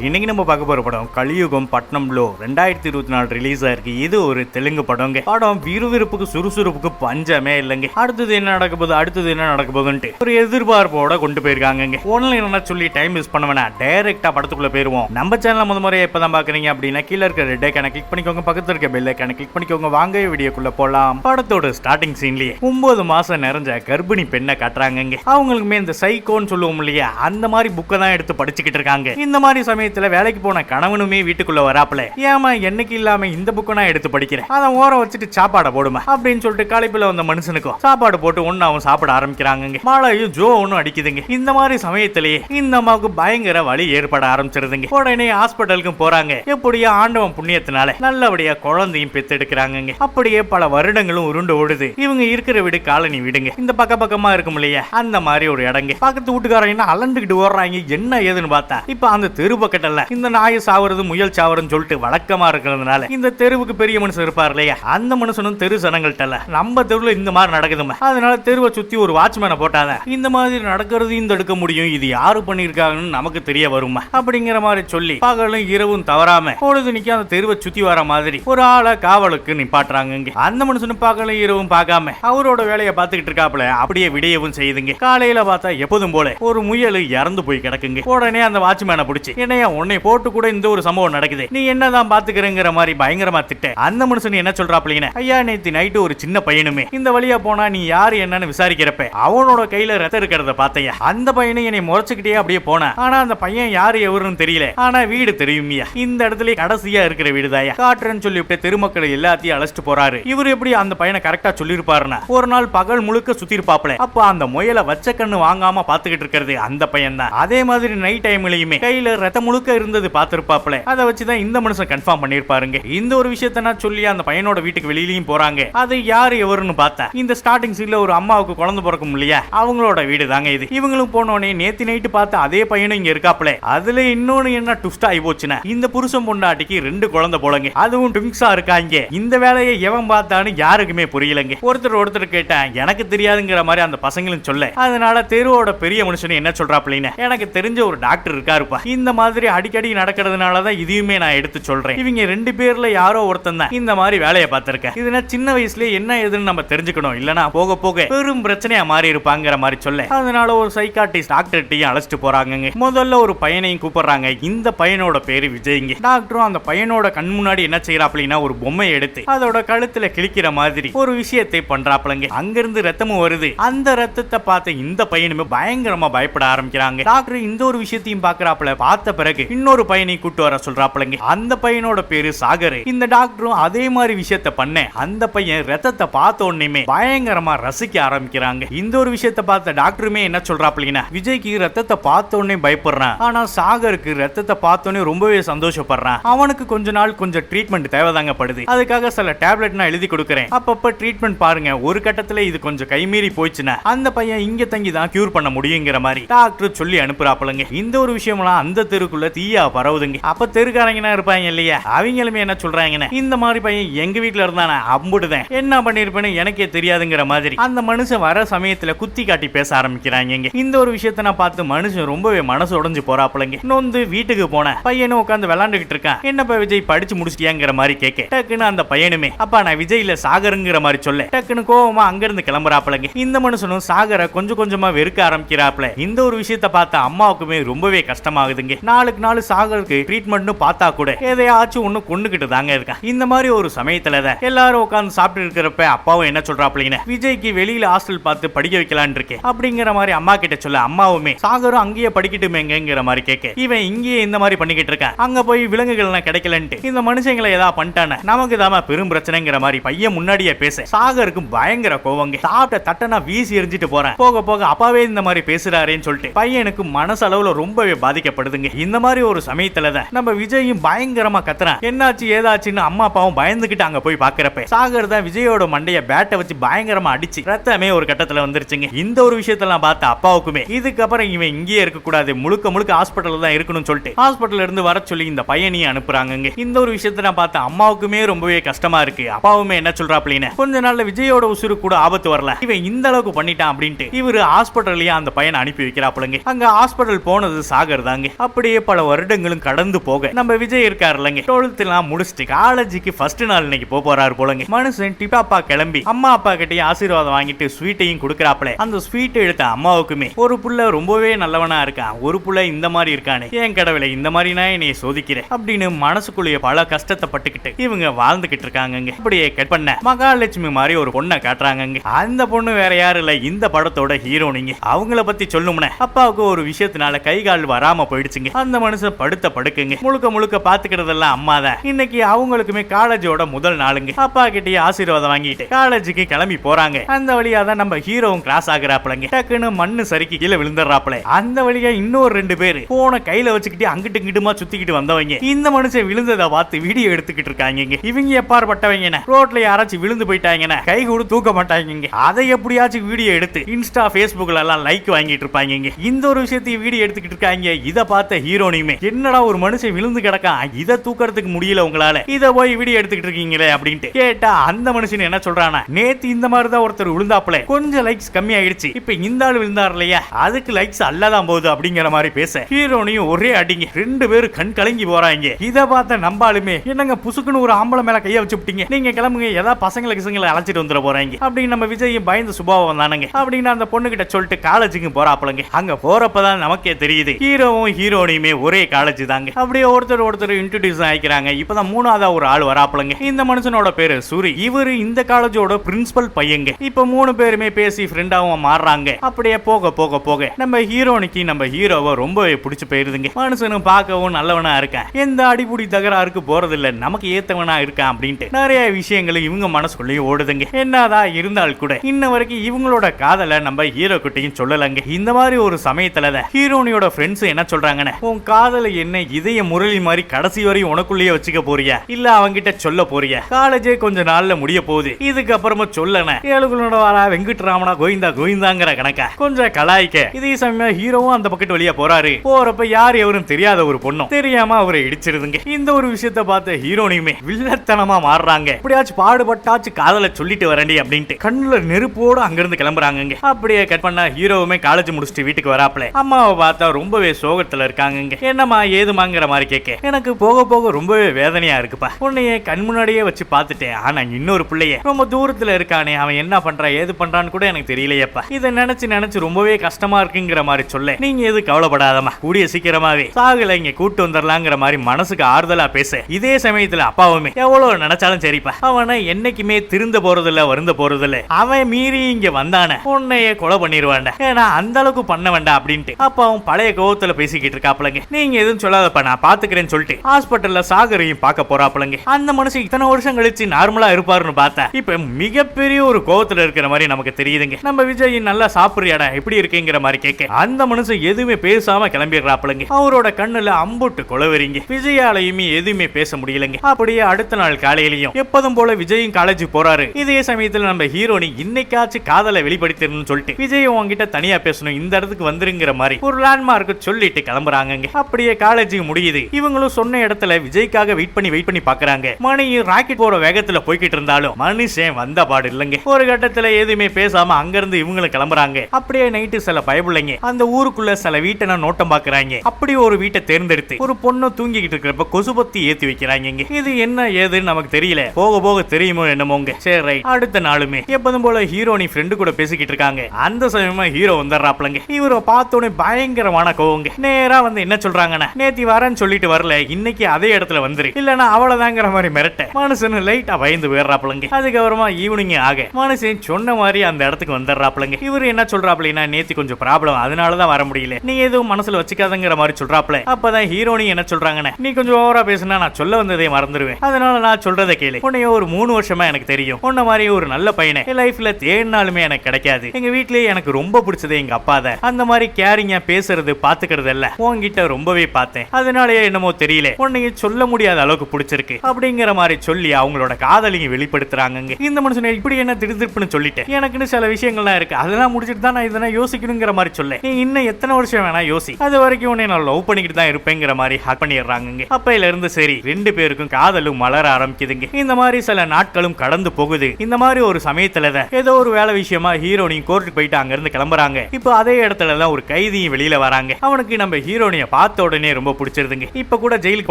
இன்னைக்கு நம்ம பார்க்க போகிற படம் கலியுகம் பட்னம்லோ ரெண்டாயிரத்தி இருபத்தி நாலு ரிலீஸ் ஆயிருக்கு இது ஒரு தெலுங்கு படங்க. படம் விறுவிறுப்புக்கு சுறுசுறுப்புக்கு பஞ்சமே இல்லைங்க. அடுத்தது என்ன நடக்க போகுது? அடுத்தது என்ன நடக்க போகுதுன்ட்டு ஒரு எதிர்பார்ப்போட கொண்டு போயிருக்காங்க ஒன்னும் என்ன சொல்லி டைம் மிஸ் பண்ண வேணா டைரக்டா படத்துக்குள்ள போயிருவோம். நம்ம சேனல் முத முறையை எப்பதான் பாக்குறீங்க அப்படின்னா கீழே இருக்க ரெட் ஐக்கான கிளிக் பண்ணிக்கோங்க. பக்கத்துல இருக்க பெல் ஐக்கான கிளிக் பண்ணிக்கோங்க. வாங்க வீடியோக்குள்ள போலாம். படத்தோட ஸ்டார்டிங் சீன்லயே ஒன்பது மாசம் நிறைஞ்ச கர்ப்பிணி பெண்ணை காட்டுறாங்கங்க. அவங்களுக்குமே இந்த சைக்கோன்னு சொல்லுவோம் இல்லையா? அந்த மாதிரி புக்கை தான் எடுத்து படிச்சுக்கிட்டு இருக்காங்க. இந்த மாதிரி சமயத்துல வேலைக்கு போன கணவனுமே வீட்டுக்குள்ள வராப்புல. ஏமா என்னைக்கு இல்லாம இந்த புக்கை நான் எடுத்து படிக்கிறேன்? அதை ஓரம் வச்சுட்டு சாப்பாடை போடுமா? அப்படின்னு சொல்லிட்டு களைப்புல வந்த மனுஷனுக்கும் சாப்பாடு போட்டு ஒண்ணு அவன் சாப்பிட ஆரம்பிக்கிறாங்க மாலையும் ஜோ ஒன்னும் அடிக்குதுங்க. இந்த மாதிரி சமயத்திலேயே இந்த அம்மாவுக்கு பயங்கர வழி ஏற்பட ஆரம்பிச்சிருதுங்க. உடனே ஹாஸ்பிட்டலுக்கும் போறாங்க. எப்படியோ ஆண்டவன் புண்ணியத்தினால நல்லபடியா குழந்தையும் பெத்தெடுக்கிறாங்க அப்படியே பல வருடங்களும் உருண்டு ஓடுது. இவங்க இருக்கிற வீடு காலனி வீடுங்க. இந்த பக்க பக்கமா இருக்கும் இல்லையா? அந்த மாதிரி ஒரு இடங்க. பக்கத்து வீட்டுக்காரங்க அலண்டுகிட்டு ஓடுறாங்க? என்ன ஏதுன்னு பார்த்தா இப்ப அந்த தெரு பக்கத்துல இந்த நாய் சாவுறது முயல் சாவுறதுன்னு சொல்லிட்டு வழக்கமா இருக்கிறதுனால இந்த தெருவுக்கு பெரிய மனுஷன் இருப்பார் இல்லையா? அந்த மனுஷனும் தெரு சனங்கள்ட்டல நம்ம தெருவுல இந்த மாதிரி நடக்குதுமா அதனால தெருவை சுத்தி ஒரு வாட்ச்மேனை போட்டாத இந்த மாதிரி நடக்கிறது இந்த எடுக்க முடியும். இது யாரு பண்ணிருக்காங்கன்னு நமக்கு தெரிய வருமா அப்படிங்கிற மாதிரி சொல்லி பகலும் இரவும் தவறாம பொழுது நிக்க அந்த தெருவை சுத்தி வர மாதிரி ஒரு ஆளை காவலுக்கு நிப்பாட்டுறாங்க இங்க. அந்த மனுஷனும் பகலும் இரவும் பார்க்காம அவரோட வேலையை பார்த்துக்கிட்டு இருக்காப்புல. அப்படியே விடையவும் செய்யுதுங்க. காலையில பார்த்தா எப்போதும் போல ஒரு முயல் இறந்து போய் கிடக்குங்க. உடனே அந்த வாட்ச்மேனை பிடிச்சி என்னைய உன்னை போட்டு கூட இந்த ஒரு சம்பவம் நடக்குது. நீ என்னதான் பாத்துக்கிறங்கிற மாதிரி பயங்கரமா திட்ட. அந்த மனுஷன் என்ன சொல்றாப்லீங்க ஐயா நேத்து நைட்டு ஒரு சின்ன பையனுமே. இந்த வழியா போனா நீ யாரு என்னன்னு விசாரிக்கிறப்ப அவனோட கையில ரத்தம் இருக்கிறத பார்த்தையா அந்த பையனை என்னை முறைச்சுக்கிட்டே அப்படியே போனா. ஆனா அந்த பையன் யாரு எவருன்னு தெரியல. ஆனா வீடு தெரியுமியா. இந்த இடத்துல கடைசியா இருக்கிற வீடுதாயா? காட்டுறேன்னு சொல்லிவிட்டு தெருமக்கள் எல்லாத்தையும் அழைச்சிட்டு போறாரு. இவர் எப்படி அந்த பையனை கரெக்டா சொல்லிருப்பாருன்னா ஒரு நாள் பகல் முழுக்க சுத்தி இருப்பாப்ல அப்ப அந்த முயலை வச்ச கண்ணு வாங்காம பாத்துக்கிட்டு இருக்கிறது அந்த பையன் தான் அதே மாதிரி நைட் டைம்லயுமே கையில ரத்தம் முழுக்க இருந்தது பார்த்திருப்பாப்ல அதை வச்சுதான் இந்த மனுஷன் கன்ஃபார்ம் பண்ணிருப்பாருங்க இந்த ஒரு விஷயத்த நான் சொல்லி அந்த பையனோட வீட்டுக்கு வெளியிலயும் போறாங்க. அது யாரு எவருன்னு பார்த்தா இந்த ஸ்டார்டிங் சீன்ல ஒரு அம்மாவுக்கு குழந்தை பிறக்கும் இல்லையா? அவங்களோட வீடு தாங்க இது. இவங்களும் போனோடனே நேத்தி நைட்டு பார்த்த அதே பையனும் இங்க இருக்காப்ல அதுல இன்னொன்னு என்ன ட்விஸ்ட் ஆகி போச்சுன்னா இந்த புருஷன் பொண்டாட்டிக்கு ரெண்டு குழந்தை போலங்க. அதுவும் ட்விங்ஸா இருக்காங்க. இந்த வேலையை எவன் பார்த்தான்னு யாருக்குமே புரியலங்க. ஒருத்தர் ஒருத்தர் கேட்டேன் எனக்கு தெரியாதுங்கிற மாதிரி அந்த பசங்களும் சொல்ல. அதனால தெருவோட பெரிய மனுஷன் என்ன சொல்றாப்லின்னு எனக்கு தெரிஞ்ச ஒரு டாக்டர் இருக்காருப்பா. இந்த மாதிரி அடிக்கடி நடக்கிறதுனால தான் இதையுமே நான் எடுத்து சொல்றேன். இவங்க ரெண்டு பேர்ல யாரோ ஒருத்தன் தான் இந்த மாதிரி வேலையை பார்த்திருக்கேன். இதுனா சின்ன வயசுல என்ன ஏதுன்னு நம்ம தெரிஞ்சுக்கணும். இல்லனா போக போக பெரும் பிரச்சனையா மாறி இருப்பாங்கிற மாதிரி சொல்ல. அதனால ஒரு சைக்காட்டிஸ்ட் டாக்டர்கிட்டையும் அழைச்சிட்டு போறாங்க முதல்ல ஒரு பையனையும் கூப்பிடுறாங்க. இந்த பையனோட பேரு விஜய்ங்க. டாக்டரும் அந்த பையனோட கண் முன்னாடி என்ன செய்யறாப்லின்னா ஒரு பொம்மை எடுத்து அதோட கழுத்துல கிழிக்கிற மாதிரி ஒரு விஷயத்தை பண்றாப்லங்க. அங்கிருந்து ரத்தமும் வருது. அந்த ரத்தத்தை பார்த்த இந்த பையனுமே பயங்கரமா பயப்பட ஆரம்பிக்கிறாங்க. டாக்டர் இந்த ஒரு விஷயத்தையும் பாக்குறாப்ல பார்த்த பிறகு பிறகு இன்னொரு பையனை கூட்டு வர சொல்றாப்லங்க அந்த பையனோட பேரு சாகர். இந்த டாக்டரும் அதே மாதிரி விஷயத்த பண்ண அந்த பையன் ரத்தத்தை பார்த்த உடனேமே பயங்கரமா ரசிக்க ஆரம்பிக்கிறாங்க. இந்த ஒரு விஷயத்த பார்த்த டாக்டருமே என்ன சொல்றாப்லீங்கன்னா விஜய்க்கு ரத்தத்தை பார்த்த உடனே பயப்படுறான். ஆனா சாகருக்கு ரத்தத்தை பார்த்த உடனே ரொம்பவே சந்தோஷப்படுறான். அவனுக்கு கொஞ்ச நாள் கொஞ்சம் ட்ரீட்மெண்ட் தேவைதாங்க படுது. அதுக்காக சில டேப்லெட் நான் எழுதி கொடுக்குறேன். அப்பப்ப ட்ரீட்மெண்ட் பாருங்க. ஒரு கட்டத்துல இது கொஞ்சம் கைமீறி போயிடுச்சுன்னா அந்த பையன் இங்க தங்கி தான் கியூர் பண்ண முடியுங்கிற மாதிரி டாக்டர் சொல்லி அனுப்புறாப்பலங்க. இந்த ஒரு விஷயம்லாம் அந்த தெருக்குள்ள தீயா பரவுதுங்க. அப்ப தெருக்காரங்கன்னா இருப்பாங்க இல்லையா? அவங்களுமே என்ன சொல்றாங்கன்னு இந்த மாதிரி பையன் எங்க வீட்டுல இருந்தானே? அம்புடுதேன். என்ன பண்ணிருப்பேன்னு எனக்கே தெரியாதுங்கிற மாதிரி. அந்த மனுஷன் வர சமயத்துல குத்தி காட்டி பேச ஆரம்பிக்கிறாங்க இந்த ஒரு விஷயத்த நான் பார்த்து மனுஷன் ரொம்பவே மனசு உடைஞ்சு போறாப்புலங்க. நொந்து வீட்டுக்கு போன பையனும் உட்காந்து விளாண்டுகிட்டு இருக்கான். என்னப்பா விஜய் படிச்சு முடிச்சிட்டியாங்கிற மாதிரி கேட்க. டக்குன்னு அந்த பையனுமே அப்பா நான் விஜய்ல சாகருங்கிற மாதிரி சொல்ல. டக்குன்னு கோவமா அங்கிருந்து கிளம்புறாப்புலங்க. இந்த மனுஷனும் சாகரை கொஞ்சம் கொஞ்சமா வெறுக்க ஆரம்பிக்கிறாப்புல. இந்த ஒரு விஷயத்த பார்த்த அம்மாவுக்குமே ரொம்பவே கஷ்டமாகுதுங்க. நான் நாளுக்கு நாள் சாகருக்கு ட்ரீட்மெண்ட்னு பார்த்தா கூட எதையாச்சும் ஒண்ணு கொண்டுகிட்டு தாங்க இருக்கான். இந்த மாதிரி ஒரு சமயத்துல தான் எல்லாரும் உட்காந்து சாப்பிட்டு இருக்கிறப்ப அப்பாவும் என்ன சொல்றாப்புலீங்க விஜய்க்கு வெளியில ஹாஸ்டல் பார்த்து படிக்க வைக்கலான்னு இருக்கேன் அப்படிங்கிற மாதிரி அம்மா கிட்ட சொல்ல அம்மாவுமே சாகரும் அங்கேயே படிக்கட்டுமேங்கிற மாதிரி கேட்க இவன் இங்கேயே இந்த மாதிரி பண்ணிக்கிட்டு இருக்கான் அங்க போய் விலங்குகள்லாம் கிடைக்கலன்ட்டு இந்த மனுஷங்களை ஏதாவது பண்ணிட்டானே? நமக்கு தாம பெரும் பிரச்சனைங்கிற மாதிரி பையன் முன்னாடியே பேச சாகருக்கு பயங்கர கோவங்க. சாப்பிட்ட தட்டனா வீசி எரிஞ்சிட்டு போறேன். போக போக அப்பாவே இந்த மாதிரி பேசுறாரேன்னு சொல்லிட்டு பையனுக்கு மனசளவுல ரொம்பவே பாதிக்கப்படுதுங்க. இந்த இந்த மாதிரி ஒரு சமயத்துல தான் நம்ம விஜயும் பயங்கரமா கத்துறான். என்னாச்சு ஏதாச்சுன்னு அம்மா அப்பாவும் பயந்துகிட்டு அங்க போய் பாக்குறப்ப சாகர் தான் விஜயோட மண்டைய பேட்டை வச்சு பயங்கரமா அடிச்சு ரத்தமே ஒரு கட்டத்துல வந்துருச்சுங்க. இந்த ஒரு விஷயத்தெல்லாம் பார்த்த அப்பாவுக்குமே இதுக்கப்புறம் இவன் இங்கேயே இருக்க கூடாது முழுக்க முழுக்க ஹாஸ்பிட்டல் தான் இருக்கணும்னு சொல்லிட்டு ஹாஸ்பிட்டல்ல இருந்து வர சொல்லி இந்த பையனையும் அனுப்புறாங்க இந்த ஒரு விஷயத்த நான் பார்த்த அம்மாவுக்குமே ரொம்பவே கஷ்டமா இருக்கு. அப்பாவுமே என்ன சொல்றாப்லின்னு கொஞ்ச நாள்ல விஜயோட உசுரு கூட ஆபத்து வரல. இவன் இந்த அளவுக்கு பண்ணிட்டான் அப்படின்ட்டு இவரு ஹாஸ்பிட்டல்லயே அந்த பையனை அனுப்பி வைக்கிறாப்புலங்க. அங்க ஹாஸ்பிட்டல் போனது சாகர் தாங்க. அப்படியே பல வருடங்களும் கடந்து போக. நம்ம விஜய் இருக்காரு இல்லைங்க. டுவெல்த் எல்லாம் முடிச்சுட்டு காலேஜுக்கு ஃபர்ஸ்ட் நாள் இன்னைக்கு போக போறாரு போலங்க. மனுஷன் டிப்பாப்பா கிளம்பி அம்மா அப்பா கிட்டயும் ஆசீர்வாதம் வாங்கிட்டு ஸ்வீட்டையும் கொடுக்குறாப்ல அந்த ஸ்வீட் எடுத்த அம்மாவுக்குமே ஒரு புள்ள ரொம்பவே நல்லவனா இருக்கான். ஒரு புள்ள இந்த மாதிரி இருக்கானே. ஏன் கடவுளை இந்த மாதிரி நான் என்னைய சோதிக்கிறேன் அப்படின்னு மனசுக்குள்ளேயே பல கஷ்டத்தை பட்டுக்கிட்டு இவங்க வாழ்ந்துகிட்டு இருக்காங்கங்க. அப்படியே கட் பண்ண மகாலட்சுமி மாதிரி ஒரு பொண்ணை காட்டுறாங்கங்க. அந்த பொண்ணு வேற யாரு இல்ல இந்த படத்தோட ஹீரோனிங்க அவங்கள பத்தி சொல்லும்னே அப்பாவுக்கு ஒரு விஷயத்தினால கை கால் வராம போயிடுச்சுங்க. அந்த மனுஷன் படுத்த படுக்குங்க. முழுக்க முழுக்க பாத்துக்கிறதெல்லாம் அம்மா தான் இன்னைக்கு அவங்களுக்குமே காலேஜோட முதல் நாளுங்க. அப்பா கிட்டயே ஆசீர்வாதம் வாங்கிட்டு காலேஜுக்கு கிளம்பி போறாங்க. அந்த வழியா தான் நம்ம ஹீரோவும் கிராஸ் ஆகுறாப்லங்க டக்குன்னு மண்ணு சறுக்கி கீழே விழுந்துடுறாப்ல அந்த வழியா இன்னொரு ரெண்டு பேர் போன கையில வச்சுக்கிட்டு அங்கிட்டு இங்கிட்டுமா சுத்திக்கிட்டு வந்தவங்க. இந்த மனுஷன் விழுந்ததை பார்த்து வீடியோ எடுத்துக்கிட்டு இருக்காங்க இவங்க எப்பாற்பட்டவங்க ரோட்ல யாராச்சும் விழுந்து போயிட்டாங்கன்னா கை கூட தூக்க மாட்டாங்க அதை எப்படியாச்சும் வீடியோ எடுத்து இன்ஸ்டா ஃபேஸ்புக்ல எல்லாம் லைக் வாங்கிட்டு இருப்பாங்க இந்த ஒரு விஷயத்தையும் வீடியோ எடுத்துக்கிட்டு இருக்காங்க. இதை பார்த்த ஹீரோனையுமே என்னடா ஒரு மனுஷன் விழுந்து கிடக்கான்? இத தூக்கறதுக்கு முடியல உங்களால. இத போய் வீடியோ எடுத்துக்கிட்டு இருக்கீங்களே அப்படின்ட்டு. கேட்டா அந்த மனுஷன் என்ன சொல்றானா நேத்து இந்த மாதிரி தான் ஒருத்தர் விழுந்தாப்புல. கொஞ்சம் லைக்ஸ் கம்மி ஆயிடுச்சு இப்ப இந்த ஆள் விழுந்தார் இல்லையா அதுக்கு லைக்ஸ் அல்லதான் போகுது அப்படிங்கிற மாதிரி பேச. ஹீரோனையும் ஒரே அடிங்க. ரெண்டு பேரும் கண் கலங்கி போறாங்க. இத பார்த்த நம்பாலுமே என்னங்க புசுக்குன்னு ஒரு ஆம்பளை மேல கைய வச்சு விட்டீங்க? நீங்க கிளம்புங்க. ஏதாவது பசங்களை கிசங்களை அழைச்சிட்டு வந்துட போறாங்க. அப்படின்னு நம்ம விஜயும் பயந்து சுபாவம் தானங்க. அப்படின்னு அந்த பொண்ணு கிட்ட சொல்லிட்டு காலேஜுக்கு போறாப்பலங்க. அங்க போறப்பதான் நமக்கே தெரியுது. ஹீரோவும் ஹீரோனையுமே ஒரே காலேஜ் தாங்க. அப்படியே ஒருத்தர் ஒருத்தர் இன்ட்ரடியூஸ் ஆகிக்கிறாங்க இப்பதான் மூணாவதா ஒரு ஆள் வராப்பலங்க. இந்த மனுஷனோட பேரு சூரி. இவரு இந்த காலேஜோட பிரின்சிபல் பையங்க. இப்ப மூணு பேருமே பேசி ஃப்ரெண்டாவும் மாறுறாங்க. அப்படியே போக போக போக. நம்ம ஹீரோனிக்கு நம்ம ஹீரோவை ரொம்பவே பிடிச்சு போயிருதுங்க. மனுஷனும் பார்க்கவும் நல்லவனா இருக்கான். எந்த அடிபுடி தகராறுக்கு போறது இல்ல நமக்கு ஏத்தவனா இருக்கான் அப்படின்ட்டு. நிறைய விஷயங்கள் இவங்க மனசுக்குள்ளேயும் ஓடுதுங்க. என்னதான் இருந்தால் கூட. இன்ன வரைக்கும் இவங்களோட காதலை நம்ம ஹீரோ கிட்டையும் சொல்லலங்க. இந்த மாதிரி ஒரு சமயத்துல ஹீரோனியோட ஃப்ரெண்ட்ஸ் என்ன சொல்றாங்கன்னு. உன் காதலை என்ன இதய முரளி மாதிரி கடைசி வரையும் உனக்குள்ளேயே வச்சுக்க போறியா? இல்ல அவங்கிட்ட சொல்ல போறியா? காலேஜே கொஞ்ச நாள்ல முடிய போகுது. இதுக்கப்புறமா சொல்லன. ஏழுகுலோட வாரா வெங்கட்ராமனா கோவிந்தா கோவிந்தாங்கிற கணக்கா. கொஞ்சம் கலாய்க்க. இதே சமயம் ஹீரோவும் அந்த பக்கத்து வழியா போறாரு. போறப்ப யார் எவரும் தெரியாத ஒரு பொண்ணும். தெரியாம அவரை இடிச்சிருதுங்க. இந்த ஒரு விஷயத்த பார்த்த ஹீரோனையுமே வில்லத்தனமா மாறுறாங்க. இப்படியாச்சும் பாடுபட்டாச்சும் காதலை சொல்லிட்டு வரண்டி அப்படின்ட்டு. கண்ணுல நெருப்போட அங்கிருந்து கிளம்புறாங்க அப்படியே கட் பண்ண ஹீரோவுமே காலேஜ் முடிச்சுட்டு வீட்டுக்கு வராப்ல. அம்மாவை பார்த்தா ரொம்பவே சோகத்துல இருக்காங்க இருக்காங்கங்க என்னம்மா ஏதுமாங்கிற மாதிரி கேட்க. எனக்கு போக போக ரொம்பவே வேதனையா இருக்குப்பா. உன்னைய கண் முன்னாடியே வச்சு பார்த்துட்டேன். ஆனா இன்னொரு பிள்ளைய ரொம்ப தூரத்துல இருக்கானே. அவன் என்ன பண்றான் ஏது பண்றான்னு கூட எனக்கு தெரியலையப்பா. இதை நினைச்சு நினைச்சு ரொம்பவே கஷ்டமா இருக்குங்கிற மாதிரி சொல்ல நீங்க எது கவலைப்படாதமா கூடிய சீக்கிரமாவே. சாகுல இங்க கூட்டு வந்துடலாங்கிற மாதிரி மனசுக்கு ஆறுதலா பேச. இதே சமயத்துல அப்பாவுமே எவ்வளவு நினைச்சாலும் சரிப்பா. அவனை என்னைக்குமே திருந்த போறதில்ல வருந்த போறதில்ல. அவன் மீறி இங்க வந்தான உன்னைய கொலை பண்ணிடுவான்டா ஏன்னா அந்த அளவுக்கு பண்ண வேண்டாம் அப்படின்ட்டு அப்பாவும் பழைய கோவத்துல பேசிக்கிட்டு இருக்காப்லங்க நீங்க எதுவும் சொல்லாதப்பா நான் பாத்துக்கிறேன்னு சொல்லிட்டு ஹாஸ்பிட்டல்ல சாகரையும் பார்க்க போறாப்புலங்க. அந்த மனுஷன் இத்தனை வருஷம் கழிச்சு நார்மலா இருப்பாருன்னு பார்த்தா இப்ப மிகப்பெரிய ஒரு கோவத்துல இருக்கிற மாதிரி நமக்கு தெரியுதுங்க. நம்ம விஜய் நல்லா சாப்பிடுறியாடா எப்படி இருக்கீங்கிற மாதிரி கேட்க. அந்த மனுஷன் எதுவுமே பேசாம கிளம்பிடுறாப்புலங்க. அவரோட கண்ணுல அம்புட்டு குளவரிங்க விஜயாலையுமே எதுவுமே பேச முடியலங்க. அப்படியே அடுத்த நாள் காலையிலயும் எப்போதும் போல விஜயும் காலேஜ் போறாரு. இதே சமயத்துல நம்ம ஹீரோனி இன்னைக்காச்சும் காதலை வெளிப்படுத்திடணும்னு சொல்லிட்டு விஜய் உங்ககிட்ட தனியா பேசணும் இந்த இடத்துக்கு வந்துருங்கிற மாதிரி ஒரு லேண்ட்மார்க் சொல்லிட்டு கிளம்புறாங்க கிளம்புறாங்கங்க அப்படியே காலேஜ் முடியுது. இவங்களும் சொன்ன இடத்துல விஜய்க்காக வெயிட் பண்ணி வெயிட் பண்ணி பாக்குறாங்க மணியும் ராக்கெட் போற வேகத்துல போய்கிட்டு இருந்தாலும் மனுஷன் வந்த பாடு இல்லைங்க. ஒரு கட்டத்துல எதுவுமே பேசாம அங்கிருந்து இவங்களும் கிளம்புறாங்க. அப்படியே நைட்டு சில பயபிள்ளைங்க அந்த ஊருக்குள்ள சில வீட்டை நான் நோட்டம் பாக்குறாங்க அப்படி ஒரு வீட்டை தேர்ந்தெடுத்து ஒரு பொண்ணு தூங்கிக்கிட்டு இருக்கிறப்ப கொசுபத்தி ஏத்தி வைக்கிறாங்க இது என்ன ஏதுன்னு நமக்கு தெரியல. போக போக தெரியுமோ என்னமோங்க. சரி அடுத்த நாளுமே எப்பதும் போல ஹீரோ நீ ஃப்ரெண்டு கூட பேசிக்கிட்டு இருக்காங்க. அந்த சமயமா ஹீரோ வந்துடுறாப்லங்க. இவரை பார்த்தோன்னே பயங்கரமான கோவங்க. நேரா வந்து என்ன சொல்றாங்கன்னா? நேத்தி வரேன்னு சொல்லிட்டு வரல. இன்னைக்கு அதே இடத்துல வந்துரு. இல்லனா அவ்வளவுதாங்கிற மாதிரி மிரட்ட. மனுஷன் லைட்டா பயந்து போயிடுறாப்புலங்க. அதுக்கப்புறமா ஈவினிங் ஆக. மனுஷன் சொன்ன மாதிரி அந்த இடத்துக்கு வந்துடுறாப்புலங்க. இவர் என்ன சொல்றாப்லனா நேத்தி கொஞ்சம் ப்ராப்ளம் அதனாலதான் வர முடியல. நீ எதுவும் மனசுல வச்சுக்காதங்கிற மாதிரி சொல்றாப்புல. அப்பதான் ஹீரோனி என்ன சொல்றாங்கன்னு? நீ கொஞ்சம் ஓவரா பேசுனா நான் சொல்ல வந்ததே மறந்துடுவேன் அதனால நான் சொல்றதை கேளு. உன்னைய ஒரு மூணு வருஷமா எனக்கு தெரியும். உன்ன மாதிரி ஒரு நல்ல பையனை என் லைஃப்ல தேடினாலுமே எனக்கு கிடைக்காது. எங்க வீட்லயே எனக்கு ரொம்ப பிடிச்சது எங்க அப்பா தான் அந்த மாதிரி கேரிங்கா பேசுறது பாத்துக்கிறது இல்ல உன்கிட்ட ரொம்பவே பார்த்தேன். அதனாலயே என்னமோ தெரியல. உன்னையும் சொல்ல முடியாத அளவுக்கு பிடிச்சிருக்கு. அப்படிங்கிற மாதிரி சொல்லி அவங்களோட காதலிங்க வெளிப்படுத்துறாங்க இந்த மனுஷன் இப்படி என்ன திருதிருப்புன்னு சொல்லிட்டேன். எனக்குன்னு சில விஷயங்கள்லாம் இருக்கு. அதெல்லாம் முடிச்சிட்டு தான் நான் இதெல்லாம் யோசிக்கணுங்கிற மாதிரி சொல்ல நீ இன்னும் எத்தனை வருஷம் வேணா யோசி. அது வரைக்கும் உன்னை நான் லவ் பண்ணிக்கிட்டு தான் இருப்பேங்கிற மாதிரி ஹக் பண்ணிடுறாங்க அப்பையில இருந்து சரி ரெண்டு பேருக்கும் காதலும் மலர ஆரம்பிக்குதுங்க. இந்த மாதிரி சில நாட்களும் கடந்து போகுது. இந்த மாதிரி ஒரு சமயத்துல தான் ஏதோ ஒரு வேலை விஷயமா ஹீரோனியும் கோர்ட்டுக்கு போயிட்டு அங்க இருந்து கிளம்புறாங்க. இப்போ அதே இடத்துல தான் ஒரு கைதியும் வெளியில வராங்க. அவனுக்கு நம்ம ஹீரோனிய பார்த்த உடனே ரொம்ப பிடிச்சிருதுங்க. இப்ப கூட ஜெயிலுக்கு